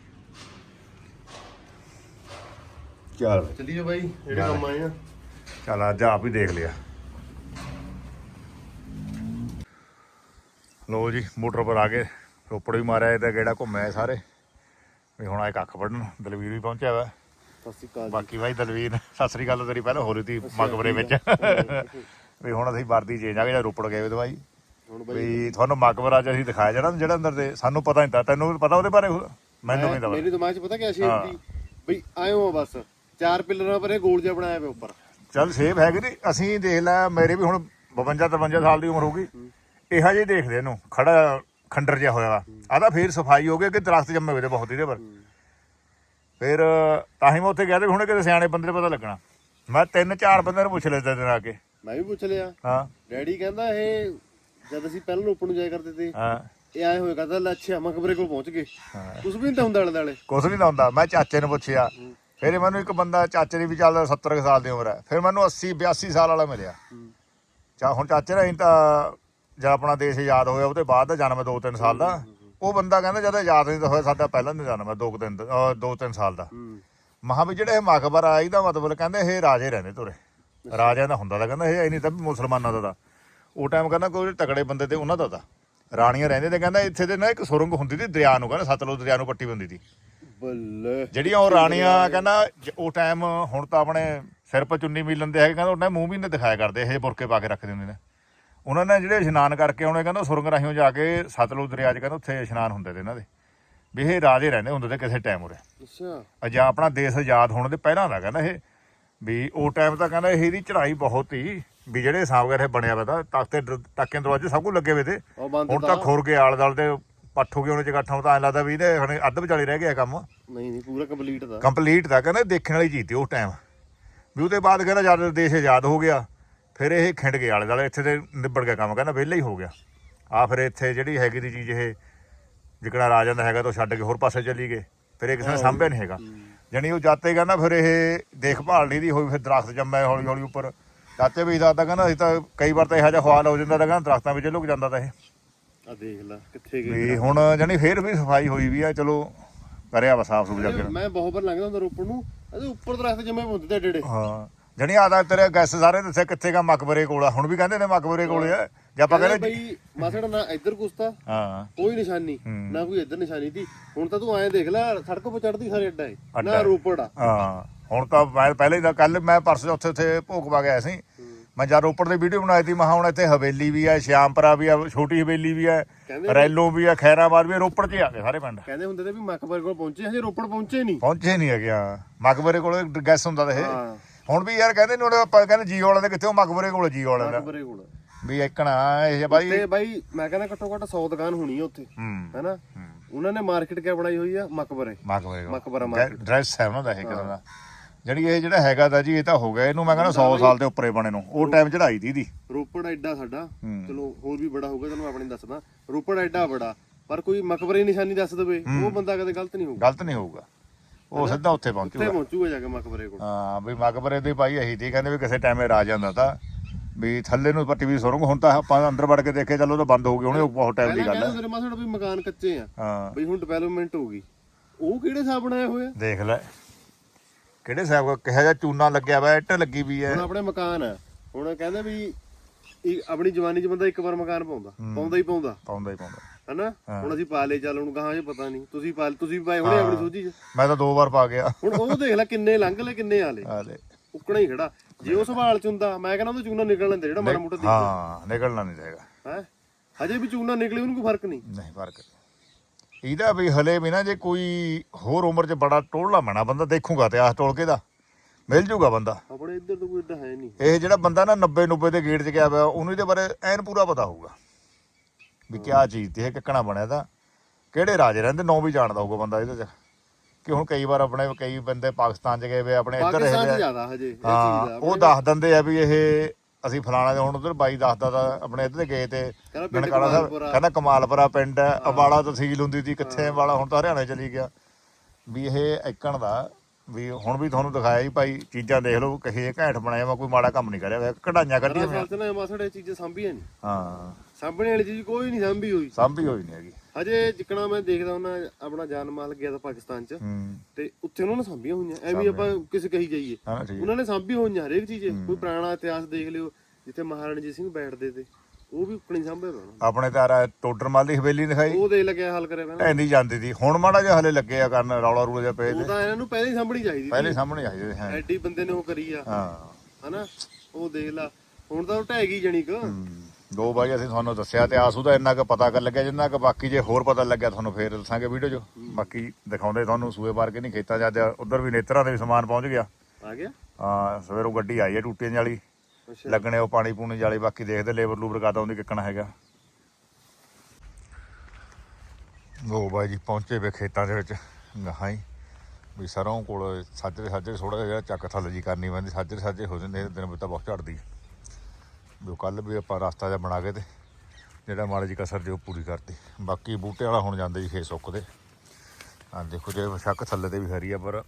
ਚੱਲ। ਚੱਲੀਏ ਬਾਈ ਜਿਹੜੇ ਕੰਮ ਆਏ ਆ। ਚੱਲ ਅੱਜ ਆਪ ਹੀ ਦੇਖ ਲਿਆ। ਲੋ ਜੀ ਮੋਟਰ ਪਰ ਆ ਕੇ ਰੋਪੜ ਵੀ ਮਾਰਿਆ ਇਹਦਾ ਗੇੜਾ ਘੁੰਮਿਆ ਸਾਰੇ। ਵੀ ਹੁਣ ਆਏ ਕੱਖ ਵੱਢਣ ਦਲਵੀਰ ਵੀ ਪਹੁੰਚਿਆ ਵਾ। ਸਤਿ ਸ਼੍ਰੀ ਅਕਾਲ ਬਾਕੀ ਬਾਈ ਦਲਵੀਰ ਸਤਿ ਸ੍ਰੀ ਅਕਾਲ ਤੇਰੀ ਪਹਿਲਾਂ ਹੋ ਰਹੀ ਸੀ ਮਕਬਰੇ ਵਿੱਚ। ਵੀ ਹੁਣ ਅਸੀਂ ਵਰਦੀ ਚੇਂਜ ਆ ਗਏ ਜਾਂ ਰੋਪੜ ਗਏ ਵੇ ਦਵਾਈ ਹੁਣ ਬਾਈ ਵੀ ਤੁਹਾਨੂੰ ਮਕਬਰਾ ਚ ਅਸੀਂ ਦਿਖਾਇਆ ਜਾਣਾ ਜਿਹੜਾ ਅੰਦਰ ਦੇ ਸਾਨੂੰ ਪਤਾ ਨਹੀਂ ਤਾਂ ਤੈਨੂੰ ਵੀ ਪਤਾ ਉਹਦੇ ਬਾਰੇ ਮੈਨੂੰ ਨਹੀਂ ਤਾਂ ਮੇਰੇ ਦਿਮਾਗ 'ਚ ਪਤਾ ਕਿਆ ਹਾਂ। ਸ਼ੇਪ ਦੀ ਬਈ ਆਇਓ ਆ ਬਸ ਚਾਰ ਪਿੱਲਰਾਂ ਪਰ ਇਹ ਗੋਲ ਜਿਹਾ ਬਣਾਇਆ ਪਿਆ ਉੱਪਰ। ਚੱਲ ਸੇਫ ਹੈਗੀ ਨੀ ਅਸੀਂ ਦੇਖ ਲੈ ਮੇਰੇ ਵੀ ਹੁਣ 52 53 ਸਾਲ ਦੀ ਉਮਰ ਹੋਊਗੀ। ਇਹੋ ਜਿਹੇ ਦੇਖਦੇ ਇਹਨੂੰ ਖੜਾ ਖੰਡਰ ਜਿਹਾ ਹੋਇਆ ਵਾ। ਆਦਾ ਫੇਰ ਸਫ਼ਾਈ ਹੋ ਗਈ ਕਿ ਦਰਖਤ ਜੰਮੇ ਹੋਏ ਤੇ ਬਹੁਤ ਇਹਦੇ ਪਰ ਫਿਰ ਤਾਂ ਹੀ ਮੈਂ ਉੱਥੇ ਗਿਆ ਤੇ ਹੁਣ ਕਿਤੇ ਸਿਆਣੇ ਬੰਦੇ ਨੂੰ ਪਤਾ ਲੱਗਣਾ। ਮੈਂ ਤਿੰਨ ਚਾਰ ਬੰਦਿਆਂ ਨੂੰ ਪੁੱਛ ਲਿਆ ਦਿਨ ਆ ਕੇ। ਮੈਂ ਵੀ ਪੁੱਛ ਲਿਆ। ਹਾਂ। ਡੈਡੀ ਕਹਿੰਦਾ ਇਹ ਜਦ ਅਸੀਂ ਪਹਿਲਾਂ ਰੋਪੜ ਨੂੰ ਜਾਇਆ ਕਰਦੇ ਤੇ ਹਾਂ। ਇਹ ਆਏ ਹੋਏ ਕਹਿੰਦਾ ਲੈ ਅੱਛਾ ਮਕਬਰੇ ਕੋਲ ਪਹੁੰਚ ਗਏ। ਕੁਝ ਵੀ ਨਹੀਂ ਤਾਂ ਹੁੰਦਾ ਆਲੇ ਦਾਲੇ ਕੁਛ ਨਹੀਂ ਲਾਉਂਦਾ ਮੈਂ ਚਾਚੇ ਨੂੰ ਪੁੱਛਿਆ। ਫਿਰ ਮੈਨੂੰ ਇੱਕ ਬੰਦਾ ਚਾਚੇ ਦੀ ਵੀ ਚੱਲ 70 ਕੁ ਸਾਲ ਦੀ ਉਮਰ ਹੈ। ਫਿਰ ਮੈਨੂੰ 80 82 ਸਾਲ ਵਾਲਾ ਮਿਲਿਆ। ਚਾ ਹੁਣ ਚਾਚੇ ਦਾ ਅਸੀਂ ਤਾਂ ਜਦ ਆਪਣਾ ਦੇਸ਼ ਆਜ਼ਾਦ ਹੋਇਆ ਉਹਦੇ ਬਾਅਦ ਦਾ ਜਨਮ 2-3 ਸਾਲ ਦਾ। ਉਹ ਬੰਦਾ ਕਹਿੰਦਾ ਜਦ ਆਜ਼ਾਦ ਨਹੀਂ ਤਾਂ ਹੋਇਆ ਸਾਡਾ ਪਹਿਲਾਂ ਦਾ ਜਨਮ ਹੈ 2-3 2-3 ਸਾਲ ਦਾ। ਮਹਾ ਵੀ ਜਿਹੜੇ ਇਹ ਮਕਬਰ ਆ ਇਹਦਾ ਮਤਲਬ ਕਹਿੰਦੇ ਇਹ ਰਾਜੇ ਰਹਿੰਦੇ ਤੁਰੇ। ਰਾਜਿਆਂ ਦਾ ਹੁੰਦਾ ਤਾਂ ਕਹਿੰਦਾ ਇਹ ਐ ਨਹੀਂ ਤਾਂ ਵੀ ਮੁਸਲਮਾਨਾਂ ਦਾ ਦਾ ਉਹ ਟਾਈਮ ਕਹਿੰਦਾ ਕੋਈ ਤਕੜੇ ਬੰਦੇ ਤੇ ਉਹਨਾਂ ਦਾ ਦਾ ਰਾਣੀਆਂ ਰਹਿੰਦੇ ਤੇ ਕਹਿੰਦਾ ਇੱਥੇ ਤੇ ਨਾ ਇੱਕ ਸੁਰੰਗ ਹੁੰਦੀ ਸੀ ਦਰਿਆ ਨੂੰ ਕਹਿੰਦਾ ਸਤਲੁਜ ਦਰਿਆ ਨੂੰ ਪੱਟੀ ਬੰਦੀ ਸੀ। ਬੱਲੇ। ਜਿਹੜੀਆਂ ਉਹ ਰਾਣੀਆਂ ਕਹਿੰਦਾ ਉਹ ਟਾਈਮ ਹੁਣ ਤਾਂ ਆਪਣੇ ਸਿਰ 'ਤੇ ਚੁੰਨੀ ਮਿਲ ਲੈਂਦੇ ਹੈਗੇ ਕਹਿੰਦਾ ਉਹ ਟਾਈਮ ਮੂੰਹ ਵੀ ਨਹੀਂ ਦਿਖਾਇਆ ਕਰਦੇ ਇਹ ਬੁਰਕੇ ਪਾ ਕੇ ਰੱਖਦੇ ਹੁੰਦੇ ਨੇ। ਉਹਨਾਂ ਨੇ ਜਿਹੜੇ ਇਸ਼ਨਾਨ ਕਰਕੇ ਆਉਣੇ ਕਹਿੰਦਾ ਸੁਰੰਗ ਰਾਹੀਂ ਜਾ ਕੇ ਸਤਲੁਜ ਦਰਿਆ 'ਚ ਕਹਿੰਦਾ ਉੱਥੇ ਇਸ਼ਨਾਨ ਹੁੰਦੇ ਤੇ ਇਹਨਾਂ ਦੇ। ਵੀ ਇਹ ਰਾਜੇ ਰਹਿੰਦੇ ਹੁੰਦੇ ਤੇ ਕਿਸੇ ਟਾਈਮ ਉਰੇ। ਅੱਛਾ। ਅਜਾ ਆਪਣਾ ਦੇਸ਼ ਆਜ਼ਾਦ ਹੋਣ ਦੇ ਪਹਿਲਾਂ ਦਾ ਕਹਿੰਦਾ ਇਹ। ਵੀ ਉਹ ਟਾਈਮ ਤਾਂ ਕਹਿੰਦਾ ਇਹ ਇਹਦੀ ਚੜ੍ਹਾਈ ਬਹੁਤ ਹੀ ਵੀ ਜਿਹੜੇ ਹਿਸਾਬ ਕਰ ਇਹ ਬਣਿਆ ਵਾ ਤਾਂ ਤਖਤੇ ਟਾਕਿਆਂ ਦਰਵਾਜ਼ੇ ਸਭ ਕੁਝ ਲੱਗੇ ਹੋਏ ਤੇ। ਉਹ ਹੁਣ ਤਾਂ ਖੁਰ ਕੇ ਆਲੇ ਦਾਲ ਦੇ ਪੱਠ ਹੋ ਗਏ ਉਹਨੇ ਜਗਾਠਾਂ ਤਾਂ ਐਂ ਲੱਗਦਾ ਵੀ ਇਹਦੇ ਹੁਣ ਅੱਧ ਵਿਚਾਲੇ ਰਹਿ ਗਿਆ ਕੰਮ। ਨਹੀਂ ਨਹੀਂ ਪੂਰਾ ਕੰਪਲੀਟ ਦਾ ਕੰਪਲੀਟ ਤਾਂ ਕਹਿੰਦੇ ਦੇਖਣ ਵਾਲੀ ਚੀਜ਼ ਤੇ ਉਸ ਟਾਈਮ ਵੀ ਉਹਦੇ ਬਾਅਦ ਕਹਿੰਦਾ ਜਦ ਦੇਸ਼ ਆਜ਼ਾਦ ਹੋ ਗਿਆ ਫਿਰ ਇਹ ਖਿੰਡ ਗਏ ਆਲੇ ਦਾਲੇ ਇੱਥੇ ਤੇ ਨਿਬੜ ਗਿਆ ਕੰਮ ਕਹਿੰਦਾ ਵਿਹਲਾ ਹੀ ਹੋ ਗਿਆ। ਆ ਫਿਰ ਇੱਥੇ ਜਿਹੜੀ ਹੈਗੀ ਦੀ ਚੀਜ਼ ਇਹ ਜਿਕਣਾ ਰਾਜ ਜਾਂਦਾ ਹੈਗਾ ਤਾਂ ਛੱਡ ਕੇ ਹੋਰ ਪਾਸੇ ਚਲੀ ਗਏ। ਫਿਰ ਇਹ ਕਿਸੇ ਨੇ ਸਾਂਭਿਆ ਨਹੀਂ ਹੈਗਾ। ਜਾਣੀ ਉਹ ਜਾਤੇ ਕਹਿੰਦਾ ਫਿਰ ਇਹ ਦੇਖਭਾਲ ਨਹੀਂ ਦੀ ਹੋਈ ਫਿਰ ਦਰਖਤ ਜੰਮਿਆ ਹੌਲੀ ਹੌਲੀ ਉੱਪਰ। ਜਾਤੇ ਵੀ ਦੱਸਦਾ ਕਹਿੰਦਾ ਅਸੀਂ ਤਾਂ ਕਈ ਵਾਰ ਤਾਂ ਇਹੋ ਜਿਹਾ ਖਵਾਲ ਹੋ ਜਾਂਦਾ ਤਾਂ ਕਹਿੰਦਾ ਦਰਖਤਾਂ ਵਿੱਚ ਲੁਕ ਜਾਂਦਾ ਤਾਂ ਇਹ। ਆ ਦੇਖ ਲੈ ਕਿੱਥੇ ਗਏ ਵੀ ਹੁਣ ਜਾਣੀ ਫੇਰ ਵੀ ਸਫ਼ਾਈ ਹੋਈ ਵੀ ਆ ਚਲੋ ਕਰਿਆ ਵਾ ਸਾਫ਼ ਸੁਥਰਾ ਮੈਂ ਬਹੁਤ ਵਾਰ ਲੰਘਦਾ ਹੁੰਦਾ ਰੋਪੜ ਨੂੰ ਇਹਦੇ ਉੱਪਰ ਦਰਖਤ ਜੰਮੇ ਹੁੰਦੇ ਤੇ ਡੇੜੇ ਹਾਂ। ਜਣੀ ਆਦਾ ਤੇਰੇ ਗੈਸ ਸਾਰੇ ਦੱਸਿਆ ਕਿੱਥੇ ਕਾ ਮਕਬਰੇ ਕੋਲ ਆ। ਹੁਣ ਵੀ ਕਹਿੰਦੇ ਨੇ ਮਕਬਰੇ ਕੋਲ ਆ। ਜੇ ਆਪਾਂ ਕਹਿੰਦੇ ਬਈ ਮਾਸੜ ਨਾ ਇੱਧਰ ਕੁਸਤਾ ਹਾਂ। ਕੋਈ ਨਿਸ਼ਾਨੀ ਨਾ ਕੋਈ ਇੱਧਰ ਨਿਸ਼ਾਨੀ ਦੀ। ਹੁਣ ਤਾਂ ਤੂੰ ਐਂ ਦੇਖ ਲੈ ਸੜਕ 'ਤੇ ਚੜਦੀ ਸਾਰੇ ਅੱਡਾ ਹੈ ਨਾ ਹੈ। ਰੋਪੜ ਆ। ਹਾਂ। ਹੁਣ ਤਾਂ ਮੈਂ ਪਹਿਲੇ ਦਾ ਕੱਲ ਮੈਂ ਪਰਸੋਂ ਉੱਥੇ ਉੱਥੇ ਭੋਗ ਪਾ ਗਿਆ ਸੀ। ਮੈਂ ਜਦ ਰੋਪੜ ਦੀ ਵੀਡੀਓ ਬਣਾਈ ਤੀ ਮਹਾ ਹੁਣ ਇੱਥੇ ਹਵੇਲੀ ਵੀ ਆ ਸ਼ਿਆਮਪਰਾ ਵੀ ਆ ਛੋਟੀ ਹਵੇਲੀ ਵੀ ਆ ਕਹਿੰਦੇ ਰੈਲੋ ਵੀ ਆ ਖੈਰਾਬਾਦ ਵੀ ਰੋਪੜ 'ਚ ਹੀ ਆ ਗਏ ਸਾਰੇ ਪਿੰਡ। ਕਹਿੰਦੇ ਹੁੰਦੇ ਤੇ ਵੀ ਮਕਬਰ ਕੋਲ ਪਹੁੰਚੇ ਹਜੇ ਰੋਪੜ ਪਹੁੰਚੇ ਨਹੀਂ। ਪਹੁੰਚੇ ਨਹੀਂ ਹੈਗੇ ਹਾਂ। ਮਕਬਰੇ ਕੋਲ ਗੈਸ ਹੁੰਦਾ ਤਾਂ ਇਹ। ਹਾਂ। ਹੁਣ ਵੀ ਯਾਰ ਕਹਿੰਦੇ ਨੇ ਆਪਾਂ ਕਹਿੰਦੇ ਜੀਓ ਵਾਲੇ ਦੇ ਕਿੱਥੇ ਮਕਬਰੇ ਕੋਲ ਜੀਓ ਵਾਲੇ ਦਾ। ਮਕਬਰੇ ਕੋਲ। ਵੀ ਇੱਕਣਾ ਇਹ ਬਾਈ ਤੇ ਬਾਈ ਮੈਂ ਕਹਿੰਦਾ ਘੱਟੋ ਘੱਟ 100 ਦੁਕਾਨ ਹੋਣੀ ਉੱਥੇ ਹੂੰ ਹੈਨਾ? ਉਹਨਾਂ ਨੇ ਮਾਰਕੀਟ ਕਿਆ ਬਣਾਈ ਹੋਈ ਆ? ਮਕਬਰੇ। ਮਕਬਰੇ ਮਕਬਰਾ ਡਰੈਸ ਹੈ ਉਹਨਾਂ ਦਾ ਇਹ ਕਿਦਾਂ ਦਾ। ਜਿਹੜੀ ਇਹ ਜਿਹੜਾ ਹੈਗਾ ਦਾ ਜੀ ਇਹ ਤਾਂ ਹੋ ਗਿਆ। ਇਹਨੂੰ ਮੈਂ ਕਹਿੰਦਾ 100 ਸਾਲ ਦੇ ਉੱਪਰੇ ਬਣੇ ਨੂੰ। ਉਹ ਟਾਈਮ ਚੜਾਈ ਦੀ ਦੀ ਰੋਪੜ ਐਡਾ ਸਾਡਾ। ਚਲੋ ਹੋਰ ਵੀ ਬੜਾ ਹੋਊਗਾ ਤੁਹਾਨੂੰ ਆਪਣੀ ਦੱਸਦਾ। ਰੋਪੜ ਐਡਾ ਬੜਾ ਪਰ ਕੋਈ ਮਕਬਰੇ ਨਿਸ਼ਾਨੀ ਦੱਸ ਦੇਵੇ। ਉਹ ਬੰਦਾ ਕਦੇ ਗਲਤ ਨਹੀਂ ਹੋਊਗਾ। ਗਲਤ ਨਹੀਂ ਹੋਊਗਾ। ਉਹ ਸਿੱਧਾ ਉੱਥੇ ਉੱਥੇ ਪਹੁੰਚੂਗਾ ਪਹੁੰਚੂਗਾ ਜਾ ਕੇ ਮਕਬਰੇ ਕੋਲ। ਹਾਂ ਵੀ ਮਕਬਰੇ ਦੇ ਭਾਈ ਇਹੀ ਤੀ ਕਹਿੰਦੇ ਵੀ ਕਿਸੇ ਟਾਈਮੇ ਰਾਜ ਜਾਂਦਾ ਤਾਂ ਵੀ ਥੱਲੇ ਨੂੰ ਪੱਟੀ ਵੀ ਸੁਰੰਗ ਹੁਣ ਤਾਂ ਆਪਾਂ ਅੰਦਰ ਵੜ ਕੇ ਦੇਖੇ ਚੱਲੋ ਤਾਂ ਬੰਦ ਹੋ ਗਈ ਹੁਣੇ ਉਹ ਬਹੁਤ ਟਾਈਮ ਦੀ ਗੱਲ ਹੈ। ਤੇਰੇ ਮਾਸੜ ਵੀ ਮਕਾਨ ਕੱਚੇ ਆ। ਹਾਂ। ਬਈ ਹੁਣ ਡਿਵੈਲਪਮੈਂਟ ਹੋ ਗਈ। ਉਹ ਕਿਹੜੇ ਹਿਸਾਬ ਬਣਾਏ ਹੋਏ ਆ? ਦੇਖ ਲੈ ਕਿਹੜੇ ਸਾਹਿਬ ਕਿਹਾ ਜਾ ਚੂਨਾ ਲੱਗਿਆ ਵਾ ਇੱਟ ਲੱਗੀ ਵੀ ਹੈ। ਹੁਣ ਆਪਣੇ ਮਕਾਨ ਆ। ਹੁਣ ਕਹਿੰਦੇ ਵੀ ਇਹ ਆਪਣੀ ਜਵਾਨੀ 'ਚ ਬੰਦਾ ਇੱਕ ਵਾਰ ਮਕਾਨ ਪਾਉਂਦਾ। ਪਾਉਂਦਾ ਹੀ ਪਾਉਂਦਾ। ਪਾਉਂਦਾ ਹੀ ਪਾਉਂਦਾ। ਹਨਾ? ਹੁਣ ਅਸੀਂ ਪਾ ਲਏ ਚੱਲ ਹੁਣ ਗਾਹਾਂ 'ਚ ਪਤਾ ਨਹੀਂ। ਤੁਸੀਂ ਪਾ ਤੁਸੀਂ ਪਾਏ ਹੋਣੇ ਆਪਣੀ ਸੋਝੀ 'ਚ। ਮੈਂ ਤਾਂ ਦੋ ਵਾਰ ਪਾ ਗਿਆ। ਹੁਣ ਉਹ ਦੇਖ ਲੈ ਕਿੰਨੇ ਲੰਘ ਲੈ ਕਿੰਨੇ ਆਲੇ ਆ ਲੈ ਉੱਕਣਾ ਹੀ ਖੜਾ। ਜੇ ਉਹ ਸੰਭਾਲ ਚ ਹੁੰਦਾ ਮੈਂ ਕਹਿੰਦਾ ਉਹਦਾ ਚੂਨਾ ਨਿਕਲ ਲੈਂਦਾ ਜਿਹੜਾ ਮਾੜਾ ਮੋਟਾ ਦਿਖਦਾ ਹਾਂ ਨਿਕਲਣਾ ਨਹੀਂ ਚਾਹੀਦਾ ਹੈ? ਹਜੇ ਵੀ ਚੂਨਾ ਨਿਕਲੇ ਉਹਨੂੰ ਕੋਈ ਫ਼ਰਕ ਨਹੀਂ। ਨਹੀਂ ਫ਼ਰਕ ਇਹਦਾ ਵੀ ਹਲੇ ਵੀ ਨਾ ਜੇ ਕੋਈ ਹੋਰ ਉਮਰ 'ਚ ਬੜਾ ਟੋਲਣਾ ਬਣਾ ਬੰਦਾ ਦੇਖੂਗਾ ਤੇ ਆਹ ਟੋਲ ਕੇ ਦਾ ਮਿਲ ਜੂਗਾ ਬੰਦਾ। ਆਪਣੇ ਇੱਧਰ ਤਾਂ ਕੋਈ ਏਡਾ ਹੈ ਨਹੀਂ। ਇਹ ਜਿਹੜਾ ਬੰਦਾ ਨਾ 90 90 ਦੇ ਗੇਟ 'ਚ ਗਿਆ ਹੋਇਆ ਉਹਨੂੰ ਇਹਦੇ ਬਾਰੇ ਐਨ ਪੂਰਾ ਪਤਾ ਹੋਊਗਾ। ਵੀ ਕਿਆ ਚੀਜ਼ ਤੇ ਇਹ ਕਿੱਕਣਾ ਬਣਿਆ ਤਾਂ। ਕਿਹੜੇ ਰਾਜ ਰਹਿੰਦੇ? ਨੌ ਵੀ ਜਾਣਦਾ ਹੋਊਗਾ ਬੰਦਾ ਇਹਦੇ 'ਚ। ਕਿ ਹੁਣ ਕਈ ਵਾਰ ਆਪਣੇ ਕਈ ਬੰਦੇ ਪਾਕਿਸਤਾਨ 'ਚ ਗਏ ਵੇ ਆਪਣੇ ਇੱਧਰ ਪਾਕਿਸਤਾਨ 'ਚ ਰਹੇ ਜ਼ਿਆਦਾ ਹਜੇ ਇਹ ਚੀਜ਼ ਹਾਂ ਦਾ ਉਹ ਦੱਸ ਦਿੰਦੇ ਆ ਵੀ ਇਹ ਅਸੀਂ ਫਲਾਣਾ ਦੇ ਹੁਣ ਉਧਰ ਬਾਈ ਦੱਸਦਾ ਤਾਂ ਆਪਣੇ ਇੱਧਰ ਗਏ ਤੇ ਕਹਿੰਦਾ ਪਿੰਡ ਨਨਕਾਣਾ ਸਾਹਿਬ ਕਮਾਲਪੁਰਾ। ਕਹਿੰਦਾ ਕਮਾਲਪੁਰਾ ਪਿੰਡ ਹੈ। ਅਬਾਲਾ ਤਹਿਸੀਲ ਹੁੰਦੀ ਸੀ ਕਿੱਥੇ ਅਬਾਲਾ ਹੁਣ ਤਾਂ ਹਰਿਆਣਾ ਚਲੀ ਗਿਆ। ਵੀ ਇਹ ਇੱਕਣ ਦਾ ਵੀ ਹੁਣ ਵੀ ਤੁਹਾਨੂੰ ਦਿਖਾਇਆ ਹੀ ਭਾਈ ਚੀਜ਼ਾਂ ਦੇਖ ਲਓ ਕਹੇ ਘੈਂਟ ਬਣਾਇਆ ਵਾ ਕੋਈ ਮਾੜਾ ਕੰਮ ਨਹੀਂ ਕਰਿਆ ਹੋਇਆ ਕਢਾਈਆਂ ਕੱਢੀਆਂ ਹੋਈਆਂ। ਸਾਲ ਚ ਨਾ ਮਾਸੜ ਇਹ ਚੀਜ਼ਾਂ ਸਾਂਭੀਆਂ ਨਹੀਂ ਹਾਂ। ਸਾਂਭਣੇ ਵਾਲੀ ਚੀਜ਼ ਕੋਈ ਨਹੀਂ ਸਾਂਭੀ ਹੋਈ। ਸਾਂਭੀ ਹੋਈ ਨਹੀਂ ਹੈਗੀ। ਹਜੇ ਜਿੱਕਣਾ ਮੈਂ ਦੇਖਦਾ ਉਹਨਾਂ ਆਪਣਾ ਜਾਨ ਮਾਲ ਗਿਆ ਤਾਂ ਪਾਕਿਸਤਾਨ 'ਚ। ਤੇ ਉੱਥੇ ਉਹਨਾਂ ਨੇ ਸਾਂਭੀਆਂ ਹੋਈਆਂ। ਐਵੇਂ ਆਪਾਂ ਕਿਸੇ ਕਹੀ ਜਾਈਏ। ਉਹਨਾਂ ਨੇ ਸਾਂਭੀ ਹੋਈਆਂ ਹਰੇਕ ਚੀਜ਼। ਕੋਈ ਪੁਰਾਣਾ ਇਤਿਹਾਸ ਦੇਖ ਲਿਓ ਜਿੱਥੇ ਮਹਾਰਾਣਾ ਰਣਜੀਤ ਸਿੰਘ ਬੈਠਦੇ ਤੇ ਉਹ ਵੀ ਉਕਣੀ ਸਾਂਭੇ ਹੋਣਾ ਆਪਣੇ ਤਾਂ ਆਹ ਟੋਡਰ ਮਾਲ ਦੀ ਹਵੇਲੀ ਦਿਖਾਈ? ਉਹ ਦੇ ਲੱਗਿਆ ਹੱਲ ਕਰਿਆ ਪਹਿਲਾਂ। ਐਂਦੀ ਜਾਂਦੀ ਸੀ। ਹੁਣ ਮਾੜਾ ਜਿਹਾ ਹਲੇ ਲੱਗੇ ਆ ਕਰਨ ਰੌਲਾ ਰੂਲਾ ਜਿਹਾ ਪਏ ਉਹ ਤੇ ਤਾਂ ਇਹਨਾਂ ਨੂੰ ਪਹਿਲਾਂ ਹੀ ਸਾਂਭਣੀ ਚਾਹੀਦੀ ਪਹਿਲੇ ਸਾਹਮਣੇ ਆਏ ਹੈ। ਐਡੀ ਬੰਦੇ ਨੇ ਉਹ ਕਰੀ ਆ। ਹਾਂ। ਹਨਾ? ਉਹ ਦੇਖ ਲਾ। ਹੁਣ ਤਾਂ ਉਹ ਢਹਿ ਗਈ ਜਣੀ ਕ। ਦੋ ਵਾਰੀ ਅਸੀਂ ਤੁਹਾਨੂੰ ਦੱਸਿਆ ਤੇ ਆਸੂ ਦਾ ਇੰਨਾ ਕੁ ਪਤਾ ਕਰ ਲੱਗਿਆ ਜਿੰਨਾ ਕੁ ਬਾਕੀ ਜੇ ਹੋਰ ਪਤਾ ਲੱਗਿਆ ਤੁਹਾਨੂੰ ਫੇਰ ਦੱਸਾਂਗੇ ਵੀਡੀਓ 'ਚ। ਬਾਕੀ ਦਿਖਾਉਂਦੇ ਤੁਹਾਨੂੰ ਸੂਏ ਬਾਰ ਕੇ ਨਹੀਂ ਖੇਤਾਂ ਜਦ ਉਧਰ ਵੀ ਨੇਤਰਾਂ ਦੇ ਵੀ ਸਮਾਨ ਪਹੁੰਚ ਗਿਆ। ਆ ਗਿਆ? ਹਾਂ ਸਵੇਰੋਂ ਗੱਡੀ ਆਈ ਹੈ ਟੂਟੀਆਂ ਵਾਲੀ। ਲੱਗਣੇ ਉਹ ਪਾਣੀ ਪੂਣੀ ਵਾਲੀ ਬਾਕੀ ਦੇਖਦੇ ਲੇਬਰ ਲੂਬਰ ਕਾਦਾ ਉਹਦੀ ਕਿੱਕਣਾ ਹੈਗਾ। ਲੋ ਬਾਈ ਜੀ ਪਹੁੰਚੇ ਵੇ ਖੇਤਾਂ ਦੇ ਵਿੱਚ ਗਾਹਾਂ ਹੀ ਵੀ ਸਰੋਂ ਕੋਲ ਸਾਜਰੇ ਸਾਜਰੇ ਥੋੜਾ ਜਿਹਾ ਚੱਕ ਥੱਲੇ ਜੀ ਕਰਨੀ ਪੈਂਦੀ ਸਾਜਰੇ ਸਾਜਰੇ ਹੋ ਜਾਂਦੇ ਦਿਨ ਵਿੱਚ ਤਾਂ ਬਹੁਤ ਝੜਦੀ ਹੈ। ਵੀ ਕੱਲ ਵੀ ਆਪਾਂ ਰਸਤਾ ਜਿਹਾ ਬਣਾ ਕੇ ਤੇ ਜਿਹੜਾ ਮਾੜੀ ਜੀ ਕਸਰ ਜੇ ਉਹ ਪੂਰੀ ਕਰਤੀ। ਬਾਕੀ ਬੂਟੇ ਵਾਲਾ ਹੁਣ ਜਾਂਦੇ ਜੀ ਖੇ ਸੁੱਕਦੇ ਆ ਦੇਖੋ ਜੇ ਸ਼ੱਕ ਥੱਲੇ ਤੇ ਵੀ ਹਰੀ ਆ, ਪਰ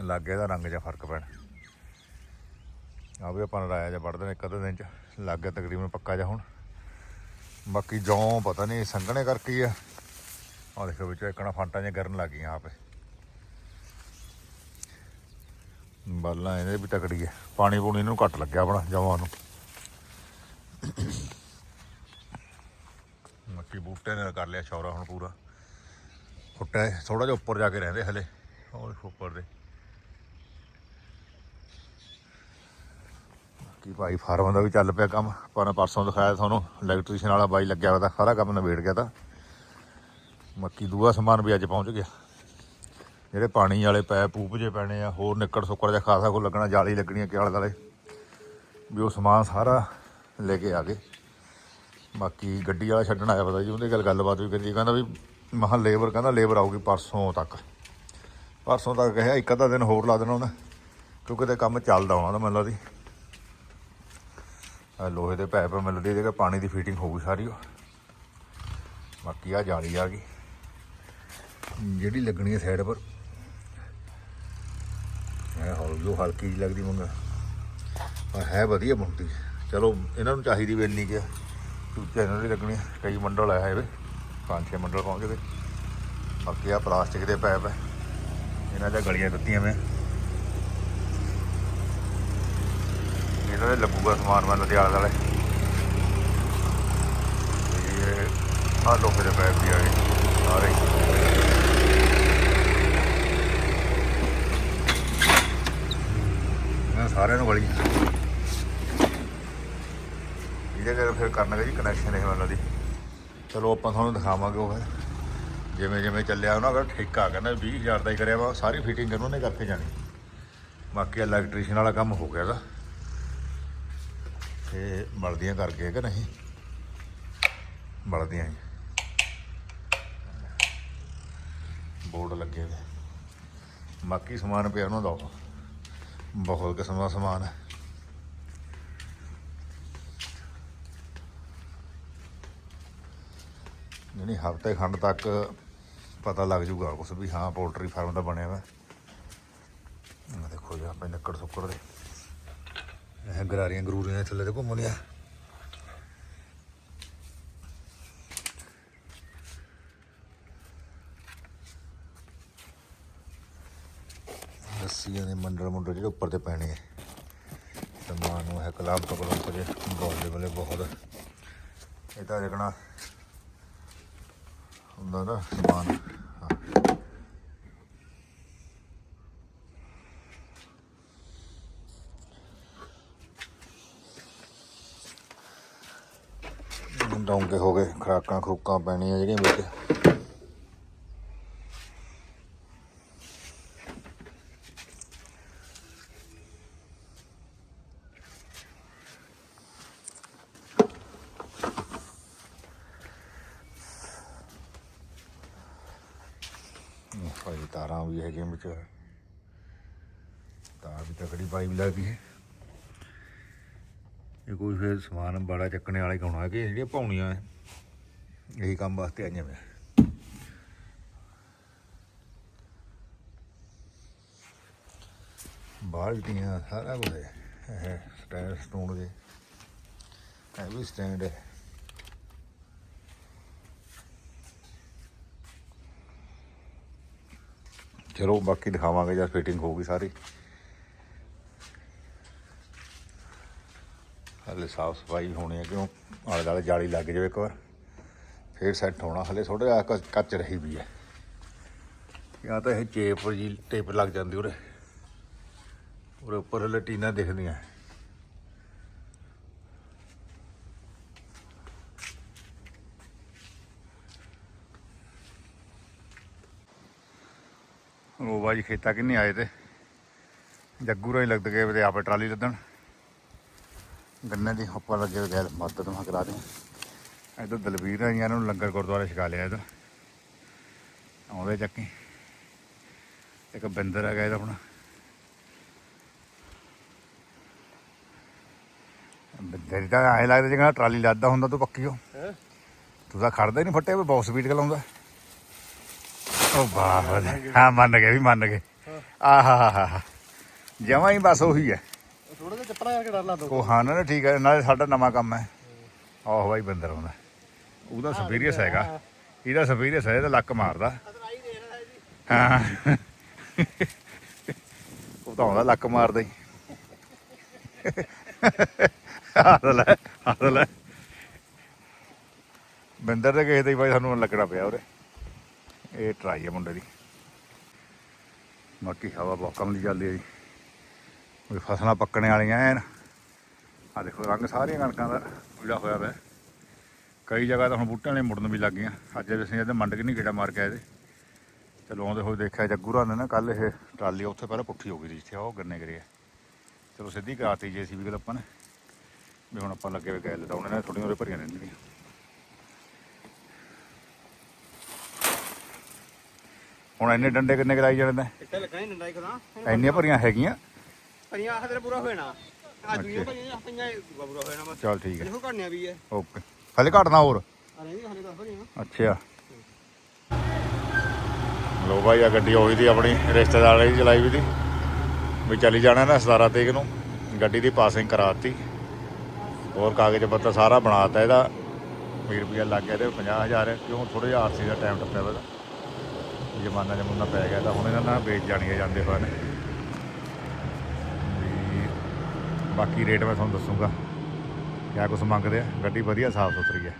ਲਾਗੇ ਦਾ ਰੰਗ ਜਿਹਾ ਫ਼ਰਕ ਪੈਣਾ। ਆ ਵੀ ਆਪਾਂ ਨਰਾਇਆ ਜਿਹਾ ਵੜਦੇ ਨੇ ਇੱਕ ਅੱਧੇ ਦਿਨ ਚ, ਲੱਗ ਗਿਆ ਤਕਰੀਬਨ ਪੱਕਾ ਜਿਹਾ ਹੁਣ। ਬਾਕੀ ਜੌਂ ਪਤਾ ਨਹੀਂ ਸੰਘਣੇ ਕਰਕੇ ਹੀ ਆ। ਆ ਦੇਖੋ ਵਿੱਚੋਂ ਇੱਕਣਾ ਫਾਂਟਾਂ ਜਿਹੀਆਂ ਗਰਨ ਲੱਗ ਗਈਆਂ ਆਪੇ। ਬਾਲਾਂ ਇਹਦੇ ਵੀ ਤਕੜੀ ਹੈ ਪਾਣੀ ਪੂਣੀ ਇਹਨੂੰ ਘੱਟ ਲੱਗਿਆ ਆਪਣਾ ਜਮਾਂ ਨੂੰ। ਮੱਕੀ ਬੂਟੇ ਨੇ ਕਰ ਲਿਆ ਸ਼ੌਰਾ ਹੁਣ ਪੂਰਾ। ਫੁੱਟਿਆ ਥੋੜਾ ਜਿਹਾ ਉੱਪਰ ਜਾ ਕੇ ਰਹਿੰਦੇ ਹਲੇ। ਹੋਰ ਉੱਪਰ ਦੇ। ਕੀ ਭਾਈ ਫਾਰਮ ਦਾ ਵੀ ਚੱਲ ਪਿਆ ਕੰਮ। ਪਰ ਮੈਂ ਪਰਸੋਂ ਦਿਖਾਇਆ ਤੁਹਾਨੂੰ। ਇਲੈਕਟ੍ਰੀਸ਼ੀਅਨ ਵਾਲਾ ਬਾਈ ਲੱਗਿਆ ਹੋਇਆ ਤਾਂ ਸਾਰਾ ਕੰਮ ਨਿਬੇੜ ਗਿਆ ਤਾਂ। ਮੱਕੀ ਦੂਆ ਸਮਾਨ ਵੀ ਅੱਜ ਪਹੁੰਚ ਗਿਆ। ਜਿਹੜੇ ਪਾਣੀ ਵਾਲੇ ਪੈਪ ਪੂਪ ਜੇ ਪੈਣੇ ਆ, ਹੋਰ ਨਿੱਕੜ ਸੁੱਕੜ ਜਿਹਾ ਖਾਸਾ ਕੋ ਲੱਗਣਾ, ਜਾਲੀ ਲੱਗਣੀ ਆ, ਕਿਆਲੇ ਵਾਲੇ। ਵੀ ਉਹ ਸਮਾਨ ਸਾਰਾ ਲੈ ਕੇ ਆ ਗਏ। ਬਾਕੀ ਗੱਡੀ ਵਾਲਾ ਛੱਡਣ ਆਇਆ ਪਤਾ ਜੀ, ਉਹਦੇ ਗੱਲ ਗੱਲਬਾਤ ਵੀ ਕਰੀ ਕਹਿੰਦਾ ਵੀ ਮਹਾਂ ਲੇਬਰ ਕਹਿੰਦਾ ਲੇਬਰ ਆਊਗੀ ਪਰਸੋਂ ਤੱਕ। ਪਰਸੋਂ ਤੱਕ ਕਿਹਾ, ਇੱਕ ਅੱਧਾ ਦਿਨ ਹੋਰ ਲਾ ਦੇਣਾ ਉਹਨੇ, ਕਿਉਂਕਿ ਤੇ ਕੰਮ ਚੱਲਦਾ ਉਹਨਾਂ ਦਾ ਮੈਨੂੰ ਲੱਗਦੀ ਆਹ ਲੋਹੇ ਦੇ ਪੈਪ ਮੈਨੂੰ ਲੱਗਦੀ ਇਹਦੇ ਪਾਣੀ ਦੀ ਫਿਟਿੰਗ ਹੋਊਗੀ ਸਾਰੀ ਉਹ। ਬਾਕੀ ਆ ਜਾਲੀ ਆ ਗਈ। ਜਿਹੜੀ ਲੱਗਣੀ ਹੈ ਸਾਈਡ ਪਰ। ਇਹ ਹੌਲੀ ਹਲਕੀ ਜਿਹੀ ਲੱਗਦੀ ਮੰਗਾ ਪਰ ਹੈ ਵਧੀਆ ਬਣਦੀ। ਚਲੋ, ਇਹਨਾਂ ਨੂੰ ਚਾਹੀਦੀ ਵੀ ਇੰਨੀ ਕਿ ਦੂਜੇ ਇਹਨਾਂ ਦੀ ਲੱਗਣੀ ਕਈ ਮੰਡਲ ਆਇਆ ਇਹਦੇ ਪੰਜ ਛੇ ਮੰਡਲ ਪਹੁੰਚ ਗਏ। ਬਾਕੀ ਆ ਪਲਾਸਟਿਕ ਦੇ ਪੈਪ ਹੈ ਇਹਨਾਂ ਦੀਆਂ ਗਲੀਆਂ ਦਿੱਤੀਆਂ ਮੈਂ। ਇਹਨਾਂ ਦੇ ਲੱਗੂਗਾ ਸਮਾਨ ਮੈਂ ਲੁਧਿਆਣੇ ਵਾਲੇ। ਇਹ ਆ ਲੋਹੇ ਦੇ ਪੈਪ ਵੀ ਆ ਗਏ। ਸਾਰੇ। ਇਹਨਾਂ ਸਾਰਿਆਂ ਨੂੰ ਗਲੀਆਂ ਇਹਦੇ ਕਰ ਫਿਰ ਕਰਨਗੇ ਜੀ ਕਨੈਕਸ਼ਨ ਇਹ ਵਾਲਾ ਦੀ। ਚਲੋ ਆਪਾਂ ਤੁਹਾਨੂੰ ਦਿਖਾਵਾਂਗੇ ਉਹ ਫਿਰ। ਜਿਵੇਂ ਜਿਵੇਂ ਚੱਲਿਆ ਉਹਨਾਂ ਦਾ ਠੇਕਾ, ਕਹਿੰਦਾ 20000 ਦਾ ਹੀ ਕਰਿਆ ਵਾ, ਸਾਰੀ ਫਿਟਿੰਗ ਉਹਨਾਂ ਨੇ ਕਰਕੇ ਜਾਣੀ। ਬਾਕੀ ਇਲੈਕਟ੍ਰੀਸ਼ੀਅਨ ਵਾਲਾ ਕੰਮ ਹੋ ਗਿਆ ਦਾ ਤੇ ਬਲਦੀਆਂ ਕਰਕੇ ਕਿ ਨਹੀਂ? ਬਲਦੀਆਂ ਜੀ। ਬੋਰਡ ਲੱਗੇ ਹੋਏ ਬਾਕੀ ਸਮਾਨ ਪਿਆ ਉਹਨਾਂ ਦਾ ਬਹੁਤ ਕਿਸਮ ਦਾ ਸਮਾਨ। ਹੈ ਨਹੀਂ, ਹਫ਼ਤੇ ਖੰਡ ਤੱਕ ਪਤਾ ਲੱਗ ਜੂਗਾ ਕੁਛ ਵੀ, ਹਾਂ ਪੋਲਟਰੀ ਫਾਰਮ ਦਾ ਬਣਿਆ ਵਾ। ਆਹ ਦੇਖੋ ਜੀ, ਆਪਣੇ ਲੱਕੜ ਸੁੱਕੜ ਦੇ। ਇਹ ਗਰਾਰੀਆਂ ਗਰੂਰੀਆਂ ਥੱਲੇ ਤੇ ਘੁੰਮਦੀਆਂ ਰੱਸੀਆਂ ਦੇ ਮੰਡਲ ਮੁੰਡਲ ਜਿਹੜੇ ਉੱਪਰ ਤੇ ਪੈਣੇ ਆ। ਸਮਾਨ ਨੂੰ ਹੈ ਕਲਾਮ ਤੋਂ ਕਲਾਮ ਬਹੁਤ ਗੋਲੇ ਵਾਲੇ ਬਹੁਤ। ਇਹ ਤਾਂ ਦੇਖਣਾ ਹੁੰਦਾ ਨਾ ਸਮਾਨ ਹਾਂ। ਹੋ ਗਏ ਖਰਾਕਾਂ ਖਰੂਕਾਂ ਪੈਣੀਆਂ ਜਿਹੜੀਆਂ ਵਿੱਚ ਭਾਈ ਤਾਰਾਂ ਵੀ ਹੈਗੀਆਂ ਵੀ ਤਕੜੀ ਪਾਈ ਵੀ ਲੱਗਦੀ ਹੈ। ਇਹ ਕੋਈ ਫਿਰ ਸਮਾਨ ਬੜਾ ਚੱਕਣੇ ਵਾਲੇ ਕਾਉਣਾ ਕਿ ਜਿਹੜੀਆਂ ਪਾਉਣੀਆਂ ਇਹੀ ਕੰਮ ਵਾਸਤੇ ਆਈਆਂ ਮੈਂ। ਬਾਲਟੀਆਂ ਸਾਰਾ ਕੁਝ ਹੈ। ਸਟੈਂਡ ਸਟੋਨ ਦੇ। ਇਹ ਵੀ ਸਟੈਂਡ ਹੈ। ਚਲੋ ਬਾਕੀ ਦਿਖਾਵਾਂਗੇ ਜਦ ਫਿਟਿੰਗ ਹੋਊਗੀ ਸਾਰੀ। ਹਲੇ ਸਾਫ਼ ਸਫ਼ਾਈ ਹੋਣੀ ਹੈ, ਕਿਉਂ? ਆਲੇ ਦੁਆਲੇ ਜਾਲੀ ਲੱਗ ਜਾਵੇ ਇੱਕ ਵਾਰ। ਫੇਰ ਸੈੱਟ ਹੋਣਾ, ਹਲੇ ਥੋੜਾ ਜਿਹਾ ਕੱਚ- ਕੱਚ ਰਹੀ ਵੀ ਹੈ। ਜਾਂ ਤਾਂ ਇਹ ਚੇਪ ਜੀ ਟੇਪ ਲੱਗ ਜਾਂਦੀ ਉਰੇ। ਉਰੇ ਉੱਪਰ ਹਲੇ ਟੀਨਾਂ ਦਿਖਦੀਆਂ। ਬਾਜੀ ਖੇਤਾਂ ਕਿੰਨੇ ਆਏ ਤੇ? ਜੱਗੂ ਰਾਂ ਹੀ ਲੱਗਦੇ ਗਏ ਤੇ ਆਪੇ ਟਰਾਲੀ ਲੱਦਣ। ਗੰਨੇ ਦੀ ਉੱਪਰ ਲੱਗੇ ਗਏ ਮਦਦ ਮੈਂ ਕਰਾ ਦੇ ਇਧਰ ਦਲਵੀਰ ਆ ਇਹਨਾਂ ਨੂੰ ਲੰਗਰ ਗੁਰਦੁਆਰੇ ਛਕਾ ਲਿਆ ਇਧਰ। ਆਉਂਦੇ ਚੱਕੀ। ਇੱਕ ਬਿੰਦਰ ਹੈਗਾ ਇਹਦਾ ਆਪਣਾ। ਬਿੰਦਰ ਦਾ ਐ ਲੱਗਦਾ ਜਿਵੇਂ ਟਰਾਲੀ ਲੱਦਦਾ ਹੁੰਦਾ ਤੂੰ ਪੱਕੀ ਹੋ। ਤੂੰ ਤਾਂ ਖੜਦਾ ਹੀ ਨਹੀਂ ਫੱਟੇ ਬਹੁਤ ਸਪੀਡ ਚਲਾਉਂਦਾ। ਉਹ ਵਾਹ। ਹਾਂ ਮੰਨ ਗਏ ਵੀ ਮੰਨ ਗਏ। ਆਹਾ ਜਮਾ ਹੀ ਬਸ ਉਹੀ ਹੈ ਥੋੜਾ ਜਿਹਾ ਚੱਪੜਾ ਕਰਕੇ ਡਰ ਲੱਗਦਾ। ਉਹ ਹਾਂ ਨਾ ਠੀਕ ਹੈ ਨਾਲੇ ਸਾਡਾ ਨਵਾਂ ਕੰਮ ਹੈ। ਆਹ ਬਾਈ ਬੰਦਰ ਆਉਂਦਾ। ਉਹਦਾ ਸਪੀਰੀਅਸ ਹੈਗਾ। ਇਹਦਾ ਸਪੀਰੀਅਸ ਹੈ ਇਹਦਾ ਲੱਕ ਮਾਰਦਾ। ਹਾਂ। ਉਹ ਤਾਂ ਆਉਂਦਾ ਲੱਕ ਮਾਰਦਾ ਹੀ। ਹੱਸ ਲੈ ਲੈ। ਬੰਦਰ ਦੇ ਕਿਸੇ ਦੇ ਬਾਈ ਸਾਨੂੰ ਲੱਗਣਾ ਪਿਆ ਉਰੇ। ਇਹ ਟਰਾਈ ਹੈ ਮੁੰਡੇ ਦੀ। ਬਾਕੀ ਹਵਾ ਬਹੁਤ ਕੰਮ ਦੀ ਚੱਲਦੀ ਹੈ ਜੀ। ਕੋਈ ਫਸਲਾਂ ਪੱਕਣੇ ਵਾਲੀਆਂ ਐਨ। ਆ ਦੇਖੋ, ਰੰਗ ਸਾਰੀਆਂ ਕਣਕਾਂ ਦਾ ਪੀਲਾ ਹੋਇਆ ਪਿਆ। ਕਈ ਜਗ੍ਹਾ ਤਾਂ ਹੁਣ ਬੂਟਿਆਂ ਵਾਲੇ ਮੁੜਨ ਵੀ ਲੱਗ ਗਈਆਂ। ਅੱਜ ਅਸੀਂ ਇਹਦੇ ਮੰਡ ਕੇ ਨਹੀਂ ਗੇੜਾ ਮਾਰ ਕੇ ਆਏ ਚਲੋ, ਆਉਂਦੇ ਹੋਏ ਦੇਖਿਆ ਜੱਗੂ ਰਾਂ ਨੇ ਨਾ ਕੱਲ ਇਹ ਟਰਾਲੀ ਉੱਥੇ ਪਹਿਲਾਂ ਪੁੱਠੀ ਹੋ ਗਈ ਸੀ, ਜਿੱਥੇ ਉਹ ਗੰਨੇ ਕਰਿਆ ਚਲੋ, ਸਿੱਧੀ ਕਰਾਤੀ ਜੇ ਸੀ ਵੀ ਗੱਲ ਆਪਾਂ ਨੇ। ਵੀ ਹੁਣ ਆਪਾਂ ਲੱਗੇ ਹੋਏ ਗੈਲ ਤਾਂ ਉਹਨਾਂ ਨੇ ਥੋੜੀਆਂ ਉਹਦੇ ਭਰੀਆਂ ਰਹਿੰਦੀਆਂ। ਹੁਣ ਇੰਨੇ ਡੰਡੇ ਕਿੰਨੇ ਕਰਾਈ ਜਾਣੇ ਨੇ ਇੱਥੇ ਲੱਗਾ ਹੀ ਨੰਦਾ ਇਕਦਾ ਇੰਨੀਆਂ ਭਰੀਆਂ ਹੈਗੀਆਂ? ਪਈਆਂ ਆਹ ਤੇਰਾ ਪੂਰਾ ਹੋਣਾ ਆ ਦੁਨੀਆ ਪਈਆਂ ਪਈਆਂ ਪੂਰਾ ਹੋਣਾ ਬਸ। ਚਲ ਠੀਕ ਹੈ। ਇਹੋ ਕਰਨੀਆਂ ਵੀ ਹੈ ਓਕੇ। ਹਲੇ ਘਟਣਾ ਹੋਰ। ਅੱਛਾ। ਲੋ ਭਾਈ ਆ ਗੱਡੀ ਹੋਈ ਦੀ ਆਪਣੀ ਰਿਸ਼ਤੇਦਾਰ ਦੀ ਚਲਾਈ ਵੀ ਦੀ। ਵੀ ਚਲੀ ਜਾਣਾ ਨਾ 17 ਤਰੀਕ ਨੂੰ। ਗੱਡੀ ਦੀ ਪਾਸਿੰਗ ਕਰਾਤੀ। ਹੋਰ ਕਾਗਜ਼ ਪੱਤਰ ਸਾਰਾ ਬਣਾਤਾ ਇਹਦਾ। 20 ਰੁਪਇਆ ਲੱਗ ਗਿਆ ਇਹਦੇ 50000 ਕਿਉਂ? ਥੋੜੇ ਜਿਹਾ ਆਰਸੀ ਦਾ ਟਾਈਮ ਟੱਪਿਆ ਵਾ ਜਮਾਨਾ ਜਮੂਨਾ ਪੈ ਗਿਆ ਤਾਂ ਹੁਣ ਇਹਨਾਂ ਨਾਲ ਵੇਚ ਜਾਣੀ ਜਾਂਦੇ ਹੋਏ ਨੇ ਬਾਕੀ ਰੇਟ ਮੈਂ ਤੁਹਾਨੂੰ ਦੱਸੂਗਾ। ਕਿਆ ਕੁਛ ਮੰਗਦੇ ਆ, ਗੱਡੀ ਵਧੀਆ ਸਾਫ਼ ਸੁਥਰੀ ਹੈ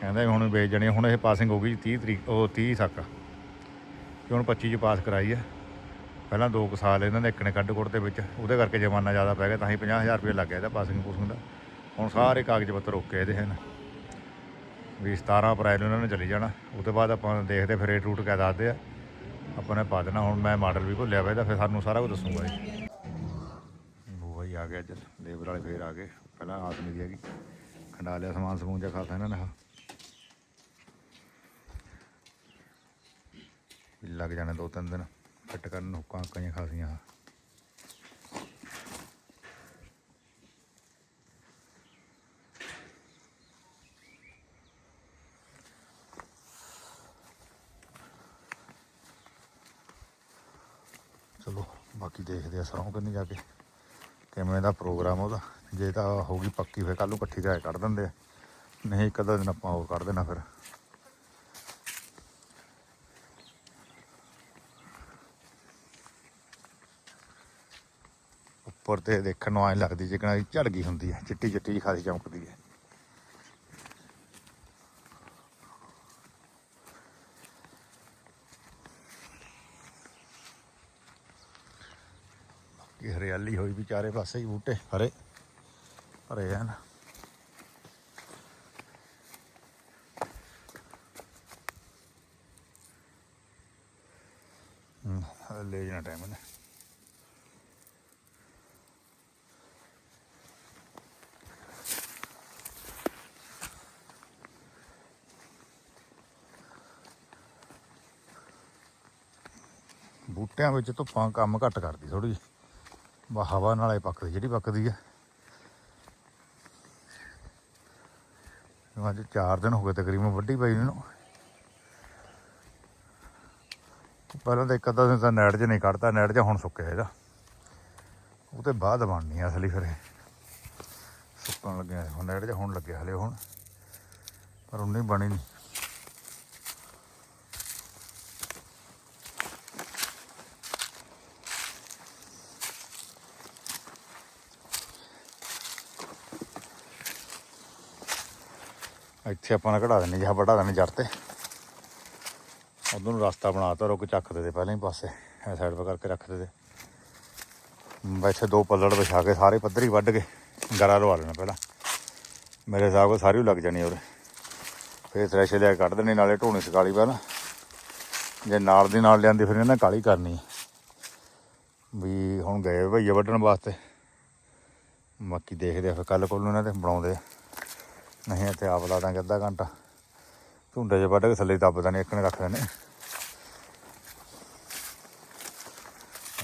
ਕਹਿੰਦਾ ਵੀ ਹੁਣ ਵੇਚ ਜਾਣੀ ਹੁਣ ਇਹ ਪਾਸਿੰਗ ਹੋ ਗਈ 30 ਤਰੀਕ, ਉਹ 30 ਤੱਕ। ਕਿ ਹੁਣ 25 ਚ ਪਾਸ ਕਰਾਈ ਹੈ ਪਹਿਲਾਂ 2 ਸਾਲ ਇਹਨਾਂ ਨੇ ਇੱਕ ਨੇ ਕੱਢ ਕੁੱਟ ਦੇ ਵਿੱਚ, ਉਹਦੇ ਕਰਕੇ ਜ਼ਮਾਨਾ ਜ਼ਿਆਦਾ ਪੈ ਗਿਆ, ਤਾਂ ਹੀ 50000 ਰੁਪਏ ਲੱਗ ਗਿਆ ਇਹਦਾ ਪਾਸਿੰਗ ਪੂਸਿੰਗ ਦਾ। ਹੁਣ ਸਾਰੇ ਕਾਗਜ਼ ਪੱਤਰ ਓਕੇ ਇਹਦੇ ਹਨ। ਵੀ 17 ਅਪ੍ਰੈਲ ਨੂੰ ਇਹਨਾਂ ਨੇ ਚਲੀ ਜਾਣਾ। ਉਹ ਤੋਂ ਬਾਅਦ ਆਪਾਂ ਦੇਖਦੇ ਫਿਰ ਰੇਟ ਰੂਟ ਕਿਆ ਦੱਸਦੇ ਆ। ਆਪਾਂ ਨੇ ਪਾ ਦੇਣਾ, ਹੁਣ ਮੈਂ ਮਾਡਲ ਵੀ ਭੁੱਲਿਆ ਵਾ ਇਹਦਾ, ਫਿਰ ਸਾਨੂੰ ਸਾਰਾ ਕੁਝ ਦੱਸੂਗਾ ਜੀ ਉਹ ਭਾਈ ਆ ਗਿਆ ਅੱਜ ਲੇਬਰ ਵਾਲੇ ਫੇਰ ਆ ਗਏ। ਪਹਿਲਾਂ ਆਦਮੀ ਦੀ ਹੈਗੀ। ਖੰਡਾ ਲਿਆ, ਸਮਾਨ ਸਮੂਨ ਜਿਹਾ ਖਾਸਾ ਇਹਨਾਂ ਨੇ। ਲੱਗ ਜਾਣੇ ਦੋ ਤਿੰਨ ਦਿਨ। ਫਿੱਟ ਕਰਨ ਨੂੰ ਹੁੱਕਾਂ ਕਈਆਂ ਖਾਸੀਆਂ ਆਹ। ਚਲੋ ਬਾਕੀ ਦੇਖਦੇ ਆ ਸਰੋਂ ਕਿੰਨੀ ਜਾ ਕੇ ਕਿਵੇਂ ਦਾ ਪ੍ਰੋਗਰਾਮ ਉਹਦਾ। ਜੇ ਤਾਂ ਹੋ ਗਈ ਪੱਕੀ ਫਿਰ ਕੱਲ ਨੂੰ ਇਕੱਠੀ ਕਰਾ ਕੱਢ ਦਿੰਦੇ ਆ। ਨਹੀਂ ਇੱਕ ਅੱਧਾ ਦਿਨ ਆਪਾਂ ਹੋਰ ਕੱਢ ਦੇਣਾ ਫਿਰ। ਉੱਪਰ ਤੇ ਦੇਖਣ ਨੂੰ ਐਂ ਲੱਗਦੀ ਜਿਕਣਾ ਝੜ ਗਈ ਹੁੰਦੀ ਹੈ ਚਿੱਟੀ ਚਿੱਟੀ ਜਿਹੀ ਖਾਸੀ ਚਮਕਦੀ ਹੈ। ਕਿ ਹਰਿਆਲੀ ਹੋਈ ਵੀ ਚਾਰੇ ਪਾਸੇ ਹੀ ਬੂਟੇ ਹਰੇ ਹਰੇ ਹਨ ਲੈ ਜਾਣਾ ਟਾਈਮ ਨੇ ਬੂਟਿਆਂ ਵਿੱਚ ਧੁੱਪਾਂ ਕੰਮ ਘੱਟ ਕਰਦੀ ਥੋੜੀ ਬਾ, ਹਵਾ ਨਾਲੇ ਪੱਕਦੀ, ਜਿਹੜੀ ਪੱਕਦੀ ਹੈ ਅੱਜ 4 ਦਿਨ ਹੋ ਗਏ ਤਕਰੀਬਨ ਵੱਡੀ ਪਈ ਨੂੰ। ਪਹਿਲਾਂ ਤਾਂ ਇੱਕ ਅੱਧਾ ਦਿਨ ਤਾਂ ਨੈਟ 'ਚ ਨਹੀਂ ਕੱਢਤਾ, ਨੈਟ 'ਚ ਹੁਣ ਸੁੱਕਿਆ ਇਹਦਾ। ਉਹ ਤੇ ਬਾਅਦ ਬਣਨੀ ਆ ਅਸਲੀ ਫਿਰ ਇਹ। ਸੁੱਕਣ ਲੱਗਿਆ, ਹੁਣ ਨੈਟ 'ਚ ਹੁਣ ਲੱਗਿਆ ਹਲੇ ਹੁਣ। ਪਰ ਉਹ ਨਹੀਂ ਬਣੀ ਨਹੀਂ ਇੱਥੇ ਆਪਾਂ ਨੇ ਕਢਾ ਦੇਣੀ ਜਿਹਾ ਵੱਡਾ ਦੇਣੀ ਜੜ ਤੇ। ਉਧਰ ਨੂੰ ਰਸਤਾ ਬਣਾਤਾ ਰੁਕ ਚੱਕ ਦੇ ਦੇ ਪਹਿਲਾਂ ਹੀ ਪਾਸੇ, ਇਹ ਸਾਈਡ 'ਤੇ ਕਰਕੇ ਰੱਖ ਦੇ ਦੇ। ਬੈਠੇ ਦੋ ਪੱਲੜ ਵਿਛਾ ਕੇ ਸਾਰੇ ਪੱਧਰ ਹੀ ਵੱਢ ਕੇ ਗਰਾ ਲਵਾ ਲੈਣਾ ਪਹਿਲਾਂ। ਮੇਰੇ ਹਿਸਾਬ ਨਾਲ ਸਾਰੀ ਲੱਗ ਜਾਣੀ ਉਹਦੇ ਫੇਰ ਥ੍ਰੈਸ਼ ਲਿਆ ਕੇ ਕੱਢ ਦੇਣੀ ਨਾਲੇ ਢੋਣੀ ਸਕਾਲੀ ਪਹਿਲਾਂ। ਜੇ ਨਾਲ ਦੀ ਨਾਲ ਲਿਆਂਦੀ ਫਿਰ ਇਹਨਾਂ ਕਾਲੀ ਕਰਨੀ ਵੀ ਹੁਣ ਗਏ ਭਈਏ ਵੱਢਣ ਵਾਸਤੇ। ਬਾਕੀ ਦੇਖਦੇ ਆ ਫਿਰ ਕੱਲ ਕੋਲ ਨੂੰ ਇਹਨਾਂ ਤੇ ਬਣਾਉਂਦੇ ਆ। ਨਹੀਂ, ਇੱਥੇ ਆਪ ਲਾ ਦਾਂਗੇ ਅੱਧਾ ਘੰਟਾ। ਝੁੰਡੇ 'ਚ ਵੱਢ ਕੇ ਥੱਲੇ ਦੱਬ ਦੇਣੇ ਇੱਕ ਨੇ ਰੱਖ ਦੇਣੇ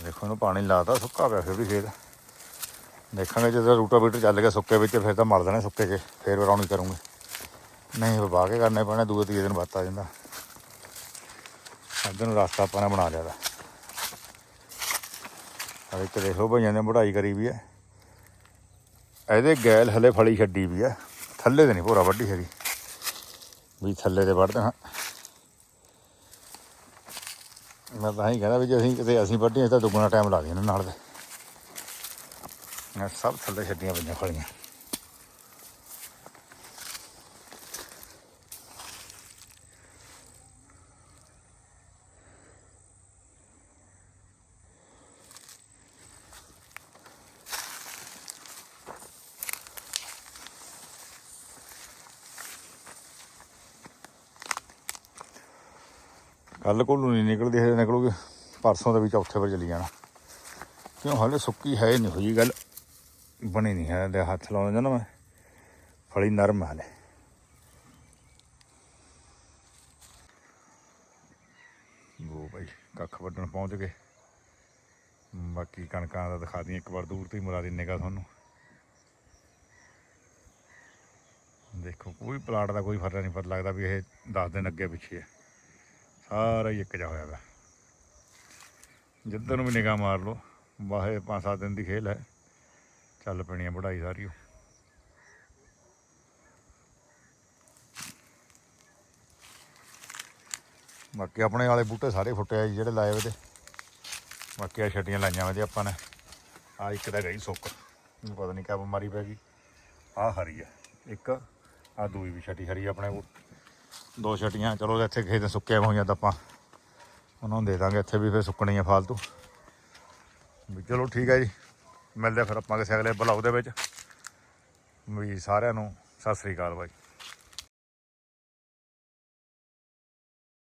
ਦੇਖੋ, ਇਹਨੂੰ ਪਾਣੀ ਲਾਤਾ, ਸੁੱਕਾ ਪਿਆ ਫਿਰ ਵੀ ਖੇਤ। ਦੇਖਾਂਗੇ ਜਦੋਂ ਰੂਟਾ ਰੂਟਾਵੀਟਰ ਚੱਲ ਗਿਆ ਸੁੱਕੇ ਵਿੱਚ, ਫਿਰ ਤਾਂ ਮਰ ਦੇਣੇ ਸੁੱਕੇ 'ਚ, ਫਿਰ ਵਰਾਉਣੀ ਕਰੂੰਗੇ। ਨਹੀਂ ਵਵਾ ਕੇ ਕਰਨੇ ਪੈਣੇ, ਦੂਏ ਤੀਏ ਦਿਨ ਬਾਤ ਆ ਜਾਂਦਾ। ਅੱਧੇ ਨੂੰ ਰਸਤਾ ਆਪਾਂ ਨੇ ਬਣਾ ਲਿਆ ਦਾ ਆ ਇੱਕ ਦੇਖੋ ਭਈਆਂ ਨੇ ਵਢਾਈ ਕਰੀ ਵੀ ਹੈ ਇਹਦੇ ਗੈਲ ਹਲੇ ਫਲੀ ਛੱਡੀ ਵੀ ਹੈ ਥੱਲੇ ਤੇ ਨਹੀਂ ਪੂਰਾ ਵੱਡੀ ਹੈਗੀ। ਵੀ ਥੱਲੇ ਤੇ ਵੱਢ ਦੇਣਾ ਮੈਂ ਤਾਂ ਹੀ ਕਹਿੰਦਾ ਵੀ ਜੇ ਅਸੀਂ ਕਿਤੇ ਅਸੀਂ ਵੱਢੀਆਂ ਤਾਂ ਦੁੱਗਣਾ ਟਾਈਮ ਲਾ ਦੇਣਾ ਨਾਲ ਦੇ। ਇਹ ਸਭ ਥੱਲੇ ਛੱਡੀਆਂ ਪਈਆਂ ਫਲੀਆਂ ਕੱਲ ਕੋਲ ਨਹੀਂ ਨਿਕਲਦੀ ਹੈ ਨਿਕਲੂਗੀ। ਪਰਸੋਂ ਦੇ ਵੀ ਚੌਥੇ ਵਾਰ ਚਲੀ ਜਾਣਾ। ਕਿਉਂ, ਹਾਲੇ ਸੁੱਕੀ ਹੈ ਨਹੀਂ, ਹੋਈ ਗੱਲ। ਬਣੀ ਨਹੀਂ ਹੈ ਲੈ ਹੱਥ ਲਾਉਣਾ ਜਾਂਦਾ ਮੈਂ। ਫਲੀ ਨਰਮ ਹਾਲੇ ਹਲੇ। ਉਹ ਭਾਈ ਕੱਖ ਵੱਢਣ ਪਹੁੰਚ ਗਏ। ਬਾਕੀ ਕਣਕਾਂ ਦਾ ਦਿਖਾ ਦੀਆਂ ਇੱਕ ਵਾਰ ਦੂਰ ਤੋਂ ਹੀ ਮੁਰਾ ਦਿੰਨੇਗਾ ਤੁਹਾਨੂੰ। ਦੇਖੋ, ਕੋਈ ਪਲਾਟ ਦਾ ਕੋਈ ਫ਼ਰਕ ਨਹੀਂ ਪਤਾ ਲੱਗਦਾ ਵੀ ਇਹ 10 ਦਿਨ ਅੱਗੇ ਪਿੱਛੇ ਹੈ ਸਾਰਾ ਹੀ ਇੱਕ ਜਿਹਾ ਹੋਇਆ ਵਾ। ਜਿੱਧਰ ਨੂੰ ਵੀ ਨਿਗਾਹ ਮਾਰ ਲਓ, ਵਾਹੇ 5-7 ਦਿਨ ਦੀ ਖੇਲ ਹੈ। ਚੱਲ ਪੈਣੀ ਹੈ ਵਢਾਈ ਸਾਰੀ ਉਹ ਬਾਕੀ ਆਪਣੇ ਵਾਲੇ ਬੂਟੇ ਸਾਰੇ ਫੁੱਟੇ ਆ ਜੀ, ਜਿਹੜੇ ਲਾਏ ਵੇ ਤੇ। ਬਾਕੀ ਆ ਛੱਟੀਆਂ ਲਾਈਆਂ ਵੇ ਤੇ ਆਪਾਂ ਨੇ। ਆ ਇੱਕ ਤਾਂ ਗਈ ਸੁੱਕ। ਨੂੰ ਪਤਾ ਨਹੀਂ ਕਿਆ ਬਿਮਾਰੀ ਪੈ ਗਈ। ਆ ਹਰੀ ਆ। ਇੱਕ ਆ ਦੂਈ ਵੀ ਛੱਟੀ ਹਰੀ ਆਪਣੇ ਕੋਲ। ਦੋ ਛੱਟੀਆਂ, ਚਲੋ ਇੱਥੇ ਖੇਤ ਸੁੱਕੇ ਹੋਈਆਂ ਤਾਂ ਆਪਾਂ ਉਹਨਾਂ ਨੂੰ ਦੇ ਦਾਂਗੇ, ਇੱਥੇ ਵੀ ਫਿਰ ਸੁੱਕਣੀਆਂ ਫਾਲਤੂ। ਵੀ ਚਲੋ ਠੀਕ ਹੈ ਜੀ, ਮਿਲਦੇ ਫਿਰ ਆਪਾਂ ਕਿਸੇ ਅਗਲੇ ਬਲੌਗ ਦੇ ਵਿੱਚ। ਵੀ ਸਾਰਿਆਂ ਨੂੰ ਸਤਿ ਸ੍ਰੀ ਅਕਾਲ ਬਾਈ।